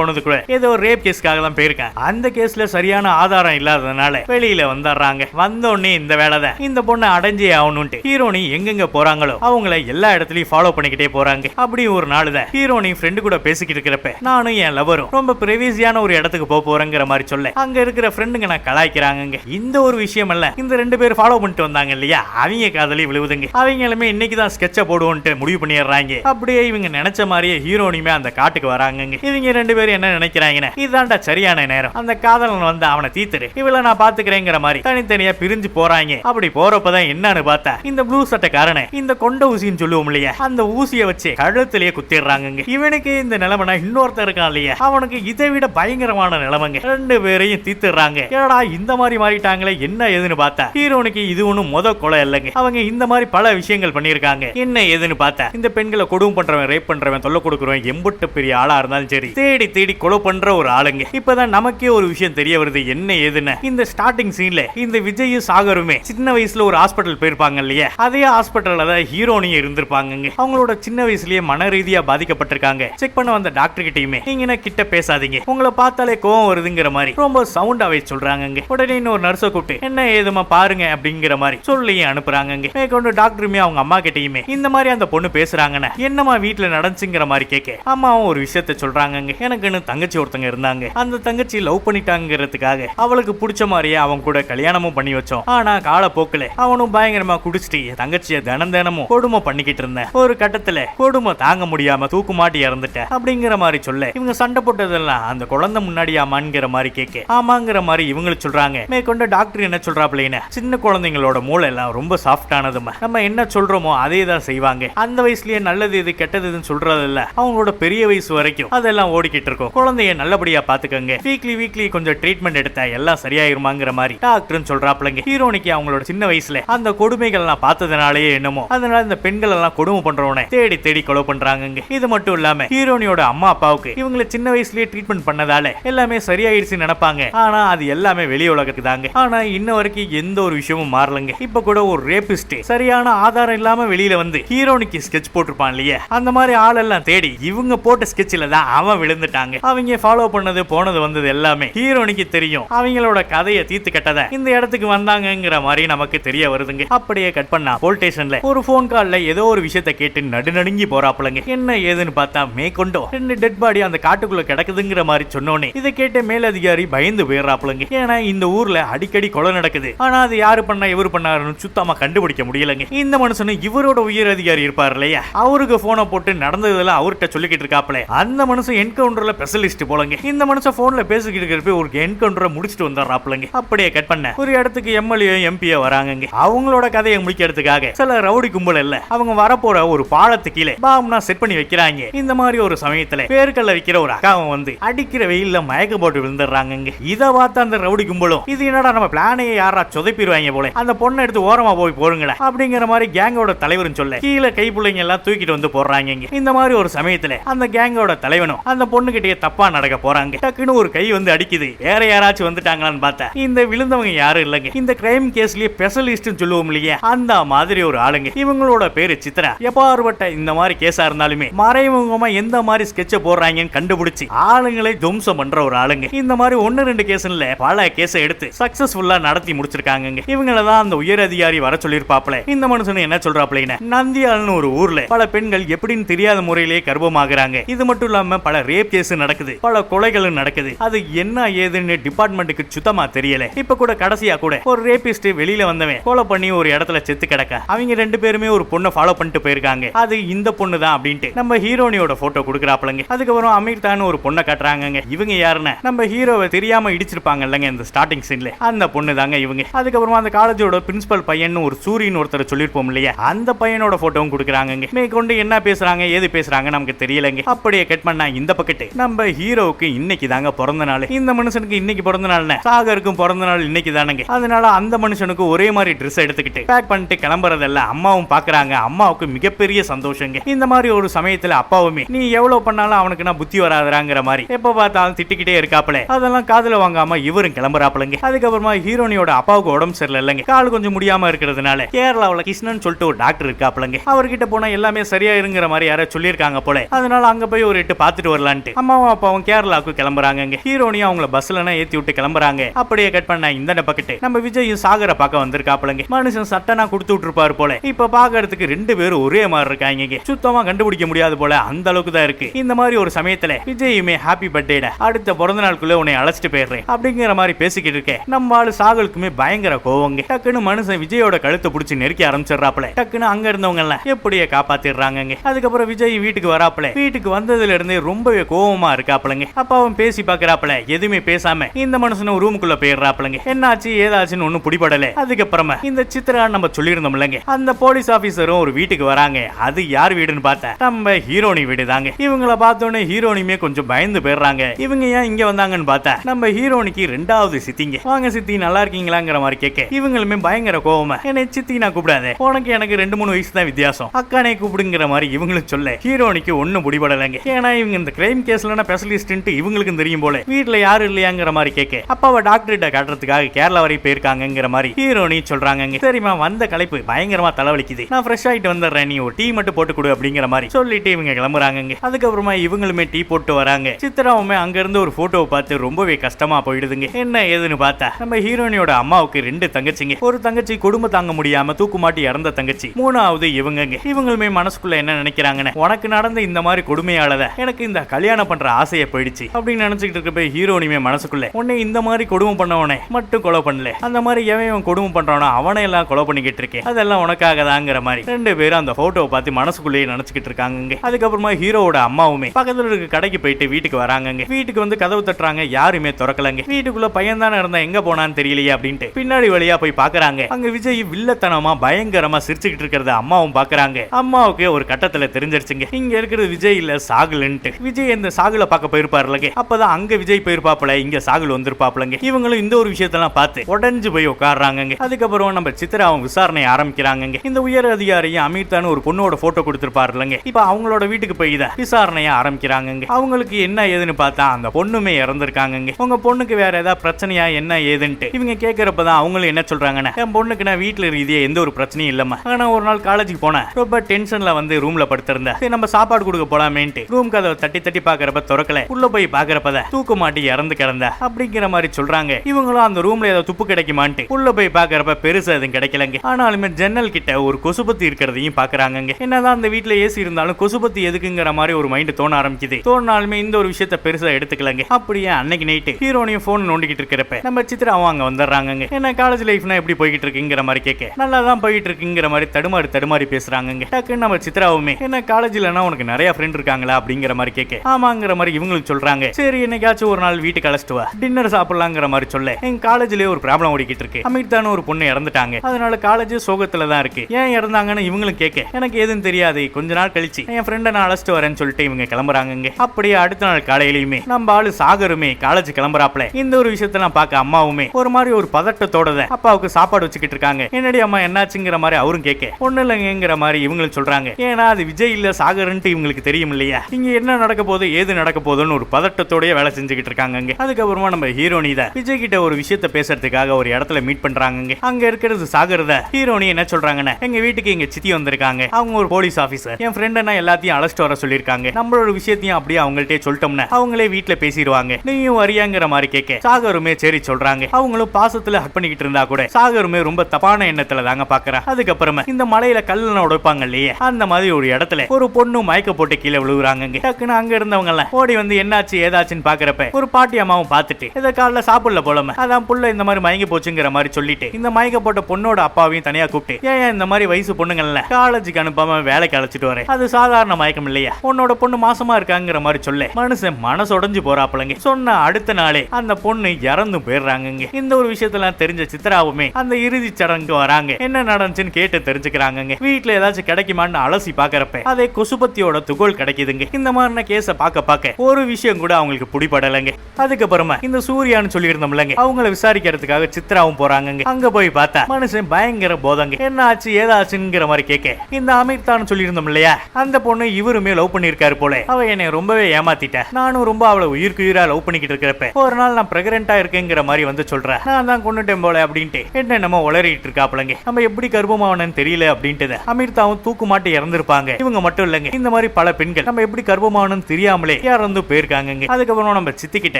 போனது கூட ஏதோ ரேப் கேஸ்க்காக தான் போயிருக்கேன். அந்த கேஸ்ல சரியான ஆதாரம் இல்லாததுனால வெளியில வந்துடுறாங்க வந்த உடனே இந்த வேலை தான் இந்த பொண்ணை அடைஞ்சே ஆகணும்ட்டு ஹீரோனி எங்கெங்க போறாங்களோ அவங்கள எல்லா இடத்துலயும் ஃபாலோ பண்ணிக்கிட்டே போறாங்க. அப்படி ஒரு நாள் தான் ஹீரோனி ஃப்ரெண்டு கூட பேசிக்கிட்டு இருக்கிறப்ப நானும் என் லவரும் ரொம்ப பிரைவேசியான ஒரு இடத்துக்கு போக போறேங்கிற மாதிரி சொல்ல அங்க இருக்கிற ஃப்ரெண்டுங்க நான் கலாய்க்கிறாங்க இந்த ஒரு விஷயம் இல்ல இந்த ரெண்டு பேர் ஃபாலோ பண்ணிட்டு வந்தாங்க இல்லையா? அவங்க காதலி விழுவுதுங்க. அவங்களுமே இன்னைக்கு தான் ஸ்கெட்சை போடுவோன்ட்டு முடிவு பண்ணிடுறாங்க. அப்படியே இவங்க நினைச்ச மாதிரியே ஹீரோனியுமே அந்த காட்டுக்கு வராங்கங்க. இவங்க ரெண்டு பேரும் என்ன நினைக்கிறாங்கன்னு? இதுதான்டா சரியான நேரம். அந்த காதலன் வந்து அவனை தீத்துரு இவள நான் பாத்துக்கிறேங்கிற மாதிரி தனித்தனியா பிரிஞ்சு போறாங்க. அப்படி போறப்பதான் என்னன்னு பார்த்தா இந்த ப்ளூ சட்டைக்காரனை இந்த கொண்ட ஊசின்னு சொல்லுவோம் இல்லையா? அந்த ஊசியை வச்சு கழுத்திலேயே குத்திடுறாங்கங்க. இவனுக்கு இந்த நிலைமைனா இன்னொருத்தர் இருக்கான் இல்லையா? அவனுக்கு இதை விட பயங்கரமான நிலைமைங்க. ரெண்டு பேரையும் தீத்துறாங்க ஏடா இந்த மாதிரி மாறிட்டாங்களே? என்ன ஏதுன்னு பார்த்தா ஹீரோனுக்கு இது ஒண்ணும் முத கொலை இல்லைங்க. அவங்க இந்த மாதிரி பல விஷயங்கள் பண்ணிருக்காங்க என்ன ஏதுன்னு பார்த்தா இந்த பெண்களை கொடுமை பண்றவன் ரேப் பண்றவன் தொல்லை கொடுக்குறோம் எம்புட்டு பெரிய ஆளா இருந்தாலும் சரி தேடி தேடி கொலை பண்ற ஒரு ஆளுங்க. இப்பதான் நமக்கே ஒரு விஷயம் தெரிய வருது என்ன ஏதுன்னு. இந்த ஸ்டார்டிங் சீன்ல இந்த விஜயும் சாகருமே சின்ன வயசுல ஒரு ஹாஸ்பிட்டல் போயிருப்பாங்க இல்லையா? அதே ஹாஸ்பிட்டல்ல தான் ஹீரோனியும் இருந்திருப்பாங்க அவங்களோட சின்ன வயசுலயே மன ரீதியா பாதிக்கப்பட்டிருக்காங்க. செக் பண்ண வந்த டாக்டர் கிட்டயுமே நீங்க என்ன கிட்ட பேசாதீங்க. உங்களை பார்த்தாலே கோவம் வருதுங்கிற மாதிரி ரொம்ப சவுண்டாவே சொல்றாங்க உடனே இன்னொரு நர்ஸை கூப்பிட்டு என்ன ஏதுமா பாருங்க அப்படிங்கிற மாதிரி சொல்லி அனுப்புறாங்க மேற்கொண்டு டாக்டருமே அவங்க அம்மா கிட்டயுமே இந்த மாதிரி அந்த பொண்ணு பேசுறாங்கன்னு என்னம்மா வீட்டுல நடந்துச்சுங்கிற மாதிரி கேட்க. அம்மாவும் ஒரு விஷயத்த சொல்றாங்க எனக்குன்னு தங்கச்சி ஒருத்தங்க இருந்தாங்க. அந்த தங்கச்சி லவ் பண்ணிட்டாங்கிறதுக்காக அவளுக்கு பிடிச்ச மாதிரியே அவன் கூட கல்யாணமும் பண்ணி வச்சோம். ஆனா காலப்போக்குல அவனும் பயங்கரமா குடிச்சிட்டு என் தங்கச்சிய தினம் தினமும் கொடுமை பண்ணிக்கிட்டு இருந்தேன். ஒரு கட்டத்துல கொடுமை தாங்க முடியாம தூக்கு மாட்டி இறந்துட்டேன் அப்படிங்கிற மாதிரி சொல்ல இவங்க சண்டை போட்டதெல்லாம் அந்த குழந்தை முன்னாடியாமாங்கிற மாதிரி கேட்க. ஆமாங்கிற மாதிரி இவங்களுக்கு சொல்றாங்க. மேற்கொண்டு டாக்டர் என்ன சொல்றாப்லேன்னு சின்ன குழந்தைங்களோட மூளை எல்லாம் ரொம்ப சாஃப்டானதுமா நம்ம என்ன சொல்றோமோ அதே தான் செய்வாங்க. அந்த வயசுலயே நல்லது இது கெட்டது இதுன்னு சொல்றதில்ல. அவங்களோட பெரிய வயசு வரைக்கும் அதெல்லாம் ஓடிக்கிட்டு இருக்கும். குழந்தைய நல்லபடியா பாத்துக்கங்க. வீக்லி வீக்லி கொஞ்சம் ட்ரீட்மெண்ட் எடுத்தா எல்லாம் சரியாயிருமாங்கிற மாதிரி டாக்டர்னு சொல்றாப்லங்க ஹீரோனிக்கு அவங்களோட சின்ன வயசுல அந்த கொடுமைகள் எல்லாம் பார்த்ததுனாலயே என்னமோ அதனால இந்த பெண்கள் எல்லாம் கொடுமை பண்றவனை தேடி தேடி கொலை பண்றாங்க இது மட்டும் இல்லாம ஹீரோனியோட அம்மா அப்பாவுக்கு இவங்களை சின்ன வயசுலயே ட்ரீட்மெண்ட் பண்ணதால எல்லாமே சரியாயிருச்சு நினைப்பாங்க. ஆனா அது எல்லாமே வெளி உலகத்துக்கு தாங்க. ஆனா இன்ன வரைக்கும் எந்த ஒரு விஷயமும் மாறலங்க. இப்ப கூட ஒரு ரேபிஸ்ட் சரியான ஆதாரம் இல்லாம வெளியில வந்து ஹீரோனிக்கு ஸ்கெட்ச் போட்டிருப்பான் இல்லையா? அந்த மாதிரி ஆளெல்லாம் தேடி இவங்க போட்ட ஸ்கெட்ச்ல தான் அவன் விழுந்துட்டாங்க. அவங்க ஃபாலோ பண்ணது போனது வந்தது எல்லாமே ஹீரோனிக்கு தெரியும். அவங்களோட கதையை தீர்த்து கட்டத இந்த இடத்துக்கு வந்தாங்கிற மாதிரி நமக்கு தெரிய வருதுங்க. அப்படியே கட் பண்ணா போல் ஸ்டேஷன்ல ஒரு போன் கால்ல ஏதோ ஒரு விஷயத்த கேட்டு நடுநடுங்கி போறாப்புலங்க. என்ன ஏதுன்னு பார்த்தா மேற்கொண்டோ? ரெண்டு டெட் பாடி அந்த காட்டுக்குள்ள கிடக்குதுங்கிற மாதிரி சொன்னோனே இதை கேட்ட மேலதிகாரி பயந்து போயிடுறாப்புலங்க. ஏன்னா இந்த ஊர்ல அடிக்கடி கொலை நடக்குது. ஆனா அது யாரு பண்ணா இவர் பண்ணாருன்னு சுத்தமா கண்டுபிடிக்க முடியலங்க. இந்த மனுஷனு இவரோட உயர் அதிகாரி இருப்பார் இல்லையா? அவருக்கு போனை போட்டு நடந்ததெல்லாம் அவர்கிட்ட சொல்லிக்கிட்டு இருக்காப்ல. அந்த மனுஷன் என்கவுண்டர்ல ஸ்பெஷலிஸ்ட் போலங்க. இந்த மனுஷன் போன்ல பேசிக்கிட்டு இருக்கிறப்ப ஒரு என்கவுண்டரை முடிச்சிட்டு வந்துடுறாப்லங்க. அப்படியே கட் பண்ண. ஒரு இடத்துக்கு எம்எல்ஏ எம்பியோ வராங்க அவங்களோட கதையை முடிக்கிறதுக்காக சில ரவுடி கும்பல் இல்ல. அவங்க வரப்போற ஒரு பாலத்து கீழே பாம்னா செட் பண்ணி வைக்கிறாங்க. இந்த மாதிரி ஒரு சமயத்துல பேருக்கல்ல வைக்கிற ஒரு அக்காவும் வந்து அடிக்கிற வெயில்ல மயக்க போட்டு விழுந்துடுறாங்க இத பார்த்த அந்த ரவுடி கும்பலும் இது என்னடா நம்ம பிளானையே யாரா சொதைப்பிடுவாங்க போல. அந்த பொண்ணை எடுத்து ஓரமா போய் போடுங்களேன். அப்படிங்கிற மாதிரி கேங்கோட தலைவரும் சொல்ல கீழே கை பிள்ளைங்க எல்லாம் தூக்கிட்டு வந்து போடுறாங்க இந்த மாதிரி ஒரு சமயத்துல அந்த கேங்கோட தலைவனும் அந்த பொண்ணு கிட்டே தப்பா நடக்க போறாங்க. டக்குன்னு ஒரு கை வந்து அடிக்குது. வேற யாராச்சும் வந்துட்டாங்களான்னு பார்த்தா இந்த விழுந்தவங்க யாரும் இல்லைங்க. இந்த கிரைம் கேஸ்லயே ஸ்பெஷலிஸ்ட் சொல்லுவோம் இல்லையா? அந்த மாதிரி ஒரு ஆளுங்க. இவங்களோட பேரு சித்ரா. எப்பாறுபட்ட இந்த மாதிரி கேஸா இருந்தாலுமே மறைமுகமா எந்த மாதிரி ஸ்கெட்ச போடுறாங்கன்னு கண்டுபிடிச்சு ஆளுங்களை துவம்சம் பண்ற ஒரு ஆளுங்க. இந்த மாதிரி ஒன்னு ரெண்டு கேஸ்ல பல கேஸ எடுத்து சக்சஸ்ஃபுல்லா நடத்தி முடிச்சிருக்காங்க இவங்களை தான் அந்த உயர் அதிகாரி வர சொல்லியிருப்பாப்ல இந்த மனுஷன் என்ன சொல்றாப்ல நந்தியால்னு ஒரு ஊர்ல பல பெண்கள் எப்படின்னு தெரியாத முறையிலேயே கர்ப்பமாகறாங்க. இது மட்டும் இல்லாம பல ரேப் கேஸ் நடக்குது. பல கொலைகளும் நடக்குது. அது என்ன ஏதுன்னு டிபார்ட்மெண்ட்டுக்கு சுத்தமா தெரியல. இப்ப கூட கடைசியா கூட ஒரு ரேபிஸ்ட் வெளியில வந்தவன் கொலை பண்ணி ஒரு இடத்துல செத்து கிடக்க. அவங்க ரெண்டு பேருமே ஒரு பொண்ணை ஃபாலோ பண்ணிட்டு போயிருக்காங்க. அது இந்த பொண்ணு தான் அப்படின்ட்டு நம்ம ஹீரோனியோட போட்டோ கொடுக்குறாப்லங்க அதுக்கப்புறம் அமீர் தான் ஒரு பொண்ணை காட்டுறாங்க இவங்க யாருன்னு நம்ம ஹீரோவை தெரியாம இடிச்சிருப்பாங்க இல்லங்க இந்த ஸ்டார்டிங் சீன்ல அந்த பொண்ணு தாங்க இவங்க. அதுக்கப்புறமா அந்த காலேஜோட பிரின்சிபல் பையன் ஒரு சூரியன் ஒருத்தர் சொல்லிருப்போம் இல்லையா? அந்த பையனோட போட்டோவும் கொடுக்குறாங்க மேற்கொண்டு என்ன பேசுறாங்க ஏது பேசுறாங்க நமக்கு தெரியலங்க. அப்படியே கட் பண்ணா இந்த பக்கெட்டு நம்ம ஹீரோவுக்கு இன்னைக்கு தாங்க பிறந்த நாள். இந்த மனுஷனுக்கு இன்னைக்கு பிறந்த நாள் சாகருக்கும் பிறந்த நாள் இன்னைக்கு தானங்க. அதனால அந்த மனுஷனுக்கு ஒரே மாதிரி ட்ரெஸ் எடுத்துக்கிட்டு பேக் பண்ணிட்டு கிளம்புறதெல்லாம் அம்மாவும் பாக்குறாங்க. அம்மாவுக்கு மிகப்பெரிய சந்தோஷங்க. இந்த மாதிரி ஒரு சமயத்துல அப்பாவுமே நீ எவ்வளவு பண்ணாலும் அவனுக்கு நான் புத்தி வராதுறாங்கிற மாதிரி. எப்ப பார்த்தாலும் திட்டிக்கிட்டே இருக்காப்ல அதெல்லாம் காதுல வாங்காம இவரும் கிளம்புறாப்புலங்க. அதுக்கப்புறமா ஹீரோனியோட அப்பாவுக்கு உடம்பு சரியில்லை இல்லைங்க கால் கொஞ்சம் முடியாம இருக்கிறதுனால கேரளாவில் கிருஷ்ணன் சொல்லிட்டு ஒரு டாக்டர் இருக்காப்லங்க அவர்கிட்ட போனா எல்லாமே சரியா இருங்கிற மாதிரி யாரோ சொல்லியிருக்காங்க போல. அதனால அங்க போய் ஒரு எட்டு பாத்துட்டு வரலான்ட்டு. அம்மாவும் அப்பாவும் கேரளாவுக்கு கிளம்புறாங்க ஹீரோனியும் அவங்கள பஸ்ல ஏத்தி விட்டு கிளம்புறாங்க. அப்படியே கட் பண்ண இந்த பக்கெட்டு நம்ம விஜயும் சாகர பார்க்க வந்திருக்காப்லங்க மனுஷன் சட்டனா கொடுத்து விட்டுருப்பாரு போல. இப்ப பாக்குறதுக்கு ரெண்டு பேரும் ஒரே மாதிரி இருக்காங்க சுத்தமா கண்டுபிடிக்க முடியாது போல. அந்த அளவுக்கு தான் இருக்கு. இந்த மாதிரி ஒரு சமயத்துல விஜயுமே ஹாப்பி பர்த்டேட அடுத்த பிறந்த நாளுக்குள்ள உன்னை அழைச்சிட்டு போயிடுறேன். அப்படிங்கிற மாதிரி பேசிக்கிட்டு இருக்கேன் நம்ம ஆளு சாகலுக்குமே பயங்கர கோவங்க. டக்குன்னு மனுஷன் விஜயோட கழுத்தை பிடிச்சி நெருக்கி ஆரம்பிச்சிடுறாப்ல டக்குன்னு அங்க இருந்தவங்க எல்லாம் எப்படியே காப்பாத்திடுறாங்கங்க. அதுக்கப்புறம் விஜய் வீட்டுக்கு வர வராப்ல வீட்டுக்கு வந்ததுல இருந்தே ரொம்பவே கோவமா இருக்காப்புலங்க. அப்ப அவன் பேசி பாக்குறாப்ல எதுவுமே பேசாம இந்த மனுஷனும் ரூமுக்குள்ள போயிடுறாப்லங்க என்னாச்சு ஏதாச்சுன்னு ஒண்ணும் பிடிபடல. அதுக்கப்புறமா இந்த சித்ரா நம்ம சொல்லியிருந்தோம்லங்க. அந்த போலீஸ் ஆபீசரும் ஒரு வீட்டுக்கு வராங்க. அது யார் வீடுன்னு பார்த்தா நம்ம ஹீரோனி வீடு தாங்க இவங்கள பார்த்தோன்னே ஹீரோனியுமே கொஞ்சம் பயந்து போயிடுறாங்க. இவங்க ஏன் இங்க வந்தாங்கன்னு பார்த்தா நம்ம ஹீரோனிக்கு ரெண்டாவது சித்திங்க. வாங்க சித்தி நல்லா இருக்கீங்களாங்கிற மாதிரி கேட்க இவங்களுமே பயங்கர கோவமா என்னை சித்தி நான் கூப்பிடாத. உனக்கு எனக்கு ரெண்டு மூணு வயசு தான் வித்தியாசம். அக்கானே கூப்பிடுங்கிற மாதிரி இவங்களும் சொல்ல ஹீரோனிக்கு ஒண்ணும் முடிபடலைங்க. ஏன்னா இவங்க இந்த கிரைம் கேஸ்லன்னா ஸ்பெஷலிஸ்ட்டு இவங்களுக்கும் தெரியும் போல. வீட்டில் யாரும் இல்லையாங்கிற மாதிரி கேட்க. அப்பாவை டாக்டர்கிட்ட காட்டுறதுக்காக கேரளா வரை போயிருக்காங்கிற மாதிரி ஹீரோனி சொல்றாங்க சரிம்மா வந்த கலைப்பு பயங்கரமா தலைவலிக்குது. நான் ஃப்ரெஷ் ஆயிட்டு வந்துடுறேன் நீ ஒரு டீ மட்டும் போட்டு கொடு அப்படிங்கிற மாதிரி சொல்லிட்டு இவங்க கிளம்புறாங்க அதுக்கப்புறமா இவங்களுமே டீ போட்டு வராங்க. சித்ராவுமே அங்க இருந்து ஒரு போட்டோவை பார்த்து ரொம்பவே கஷ்டமா போயிடுதுங்க. என்ன ஏதுன்னு பார்த்தா நம்ம ஹீரோனியோட அம்மாவுக்கு ரெண்டு தங்கச்சிங்க. ஒரு தங்கச்சி குடும்பம் தாங்க முடியாம தூக்குமாட்டி இறந்த தங்கச்சி. மூணாவது இவங்க இவங்களுமே மனசுக்குள்ள என்ன நினைக்கிறாங்கன்னு உனக்கு நடந்த இந்த மாதிரி கொடுமையாளத எனக்கு இந்த கல்யாணம் பண்ற ஆசையை போயிடுச்சு அப்படின்னு நினைச்சுக்கிட்டு இருக்கப்ப ஹீரோனிமே மனசுக்குள்ள உன்னை இந்த மாதிரி கொடுமை பண்ணவனே மட்டும் கொலை பண்ணல. அந்த மாதிரி எவன் கொடுமை பண்றானோ அவனை எல்லாம் கொலை பண்ணிக்கிட்டு இருக்கேன். அதெல்லாம் உனக்காக தாங்கிற மாதிரி. ரெண்டு பேரும் அந்த போட்டோவை பார்த்து மனசுக்குள்ளேயே நினைச்சுக்கிட்டு இருக்காங்க அதுக்கப்புறமா ஹீரோவோட அம்மாவுமே பக்கத்துல இருக்க கடைக்கு போயிட்டு வீட்டுக்கு வராங்கங்க. வீட்டுக்கு வந்து கதவு தட்டுறாங்க யாருமே திறக்கலங்க. வீட்டுக்குள்ள பையன் தானே இருந்தா எங்க போனான்னு தெரியலையே அப்படின்ட்டு பின்னாடி வழியா போய் பாக்குறாங்க. அங்க விஜய் வில்லத்தனமா பயங்கரமா சிரிச்சுக்கிட்டு இருக்கிறத அம்மாவும் பாக்குறாங்க. அம்மாவுக்கு ஒரு கட்டத்துல தெரிஞ்சிருச்சுங்க. இங்க இருக்கிறது விஜய் இல்ல சாகுலன்ட்டு. விஜய் இந்த சாகுல பார்க்க போயிருப்பாருலங்க. அப்பதான் அங்க விஜய் போயிருப்பாப்புல இங்க சாகுல் வந்திருப்பாப்புலங்க. இவங்களும் இந்த ஒரு விஷயத்தெல்லாம் பார்த்து உடஞ்சு போய் உட்காடுறாங்க அதுக்கப்புறம் நம்ம சித்ராவும் விசாரணை ஆரம்பிக்கிறாங்க இந்த உயர் அதிகாரியும் அமீர்தான்னு ஒரு பொண்ணோட போட்டோ கொடுத்திருப்பாருலங்க. இப்ப அவங்களோட வீட்டுக்கு போய் இதை விசாரணையை ஆரம்பிக்கிறாங்க அவங்களுக்கு என்ன ஏதுன்னு பார்த்தா அந்த பொண்ணுமே இறந்திருக்காங்க உங்க பொண்ணுக்கு வேற ஏதாவது பிரச்சனையா என்ன ஏதுன்ட்டு. இவங்க கேட்கறப்பதான் அவங்களும் என்ன சொல்றாங்கன்னா என் பொண்ணுக்கு நான் வீட்டுல ரீதியா எந்த ஒரு பிரச்சனையும் இல்லம்மா. ஆனா ஒரு நாள் காலேஜுக்கு போனேன். ரொம்ப டென்ஷன்ல வந்து ரூம்ல படுத்திருந்தேன். நம்ம சாப்பாடு கொடுக்க போலாமேன்ட்டு. ரூம் கதவை தட்டி தட்டி பாக்குறப்ப திறக்கல. உள்ள போய் பாக்குறப்பத தூக்க மாட்டி இறந்து கிடந்த. அப்படிங்கிற மாதிரி சொல்றாங்க. இவங்களும் அந்த ரூம்ல ஏதோ துப்பு கிடைக்குமான்ட்டு. உள்ள போய் பாக்குறப்ப பெருசா எதுவும் கிடைக்கலங்க. ஆனாலுமே ஜன்னல் கிட்ட ஒரு கொசுபத்தி இருக்கிறதையும் பாக்குறாங்க என்னதான் அந்த வீட்டுல ஏசி இருந்தாலும் கொசுபத்தி எதுக்குங்கிற மாதிரி ஒரு மைண்ட் தோண ஆரம்பிக்குது. தோணாலுமே இந்த ஒரு விஷயத்த பெருசா எடுத்துக்கலங்க. அப்படியே அன்னைக்கு நைட்டு ஹீரோனையும் போன் நோண்டிக்கிட்டு இருக்கிறப்ப நம்ம சித்ரா அவங்க வந்துடுறாங்க என்ன காலேஜ் லைஃப்னா எப்படி போய்கிட்டு இருக்குங்கிற மாதிரி கேட்க. நல்லா தான் போயிட்டு இருக்குங்கிற மாதிரி தடுமாறி தடுமாறி பேசுறாங்க டக்குன்னு நம்ம சித்ராவுமே என்ன காலேஜ்லனா உனக்கு நிறைய ஃப்ரெண்ட் இருக்காங்களா அப்படிங்கிற மாதிரி கேட்க ஆமாங்கிற மாதிரி இவங்களுக்கு சொல்றாங்க. சரி என்னைக்காச்சும் ஒரு நாள் வீட்டுக்கு அழைச்சிட்டு வா. டின்னர் சாப்பிடலாங்கிற மாதிரி சொல்ல. எங்க காலேஜ்லயே ஒரு ப்ராப்ளம் ஓடிக்கிட்டு இருக்கு. அமிர்தான ஒரு பொண்ணு இறந்துட்டாங்க. அதனால காலேஜ் சோகத்துல தான் இருக்கு. ஏன் இறந்தாங்கன்னு இவங்களும் கேட்க எனக்கு எதுவும் தெரியாது. கொஞ்ச நாள் கழிச்சு என் ஃப்ரெண்டை நான் அழைச்சிட்டு வரேன்னு சொல்லிட்டு இவங்க கிளம்புறாங்க அப்படியே அடுத்த நாள் காலையிலயுமே நம்ம ஆளு சாகருமே காலேஜ் கிளம்புறாப்ல. இந்த ஒரு விஷயத்தெல்லாம் பார்க்க அம்மாவுமே ஒரு மாதிரி ஒரு பதட்டத்தோட தான் அப்பாவுக்கு சாப்பாடு வச்சுக்கிட்டு இருக்காங்க. என்னடி அம்மா என்னாச்சுங்கிற மாதிரி அவரும் கேட்க ஒண்ணு இல்லைங்கிற மாதிரி இவங்களும் சொல்றாங்க. ஏன்னா அது விஜய் இல்ல சாகர்ன்ட்டு இவங்களுக்கு தெரியும் இல்லையா இங்க என்ன நடக்க போகுது ஏது நடக்க போகுதுன்னு ஒரு பதட்டத்தோடய வேலை செஞ்சுக்கிட்டு இருக்காங்க அதுக்கப்புறமா நம்ம ஹீரோனி தான். விஜய் கிட்ட ஒரு விஷயத்த பேசுறதுக்காக ஒரு இடத்துல மீட் பண்றாங்க அங்க. இருக்கிறது சாகரத ஹீரோனி என்ன சொல்றாங்கன்னா எங்க வீட்டுக்கு எங்க சித்தி வந்திருக்காங்க. அவங்க ஒரு போலீஸ் ஆபீசர் என் ஃப்ரெண்ட் என்ன எல்லாத்தையும் அழைச்சிட்டு வர சொல்லியிருக்காங்க. நம்மளோட விஷயத்தையும் அப்படியே அவங்கள்ட்டே சொல்லிட்டோம்னா அவங்களே வீட்டுல பேசிடுவாங்க. நீயும் வரியாங்கிற மாதிரி கேட்க சாகருமே சரி சொல்றாங்க. அவங்களும் பாசத்துல ஹக் பண்ணிக்கிட்டு இருந்தா கூட சாகருமே ரொம்ப தப்பான எண்ணத்துல தாங்க பாக்குறேன் அதுக்கப்புறமா இந்த மலையில கல்லுன உடைப்பாங்க இல்லையே அந்த மாதிரி ஒரு இடத்துல ஒரு பொண்ணு மயக்க போட்டு கீழே விழுகுறாங்க டக்குன்னு அங்க இருந்தவங்க எல்லாம் ஓடி வந்து என்னாச்சு ஏதாச்சுன்னு பாக்குறப்ப ஒரு பாட்டி அம்மாவும் பார்த்துட்டு இதை காலைல சாப்பிடல போலம. அதான் புள்ள இந்த மாதிரி மயங்கி போச்சுங்கிற மாதிரி சொல்லிட்டு இந்த மயக்க போட்ட பொண்ணோட அப்பாவையும் தனியா கூப்பிட்டு ஏன் இந்த மாதிரி வயசு பொண்ணுங்கள்ல காலேஜுக்கு அனுப்பாம வேலைக்கு அழைச்சிட்டு வரேன்? அது சாதாரண மயக்கம் இல்லையா? உன்னோட பொண்ணு மாசமா இருக்காங்கிற மாதிரி சொல்ல. மனுஷன் மனசு உடஞ்சு போறாப்புலங்க. சொன்ன அடுத்த நாளே அந்த பொண்ணு இறந்து போயிடுறாங்கங்க இந்த ஒரு விஷயத்தெல்லாம் தெரிஞ்ச சித்ராவுமே அந்த இறுதி சடங்கு வராங்க. என்ன நடந்துச்சுன்னு கேட்டு தெரிஞ்சுக்கிறாங்கங்க வீட்டுல ஏதாச்சும் கிடைக்குமான்னு அலசி பாக்குறப்ப அதே கொசுபத்தியோட துகோல் கிடைக்குதுங்க. இந்த மாதிரின கேஸ பார்க்க பார்க்க ஒரு விஷயம் கூட அவங்களுக்கு பிடிபடலைங்க. அதுக்கப்புறமா இந்த சூர்யான்னு சொல்லியிருந்தோம்லங்க அவங்கள விசாரிக்கிறதுக்காக சித்ராவும் போறாங்க அங்க போய் பார்த்தா மனுஷன் பயங்கர போதங்க. என்ன ஆச்சு ஏதாச்சுங்கிற மாதிரி கேட்க இந்த அமீர் தான் சொல்லியிருந்தோம் இல்லையா அந்த பொண்ணு இவருமே லவ் பண்ணிருக்காரு போல. அவ என்னை ரொம்பவே ஏமாத்திட்ட. நானும் ரொம்ப அவளை உயிருக்கு உயிரா லவ் பண்ணிக்கிட்டு இருக்கிறப்ப ஒரு நாள் நான் பிரெக்னெண்டா இருக்கேங்கிற மாதிரி வந்து சொல்றேன் நான் தான் கொண்டுட்டேன் போல அப்படின்ட்டு என்ன நம்ம உளறிட்டு இருக்காப்லங்க நம்ம எப்படி கர்ப்பமாவனன்னு தெரியல அப்படின்ட்டு அமீர்தாவும் தூக்கு மாட்டி இறந்திருப்பாங்க. இவங்க மட்டும் இல்லைங்க இந்த மாதிரி மாதிரி பல பெண்கள் நம்ம எப்படி கர்ப்பமானு தெரியாமலே இறந்து போயிருக்காங்க அதுக்கப்புறம் நம்ம சித்திக்கிட்ட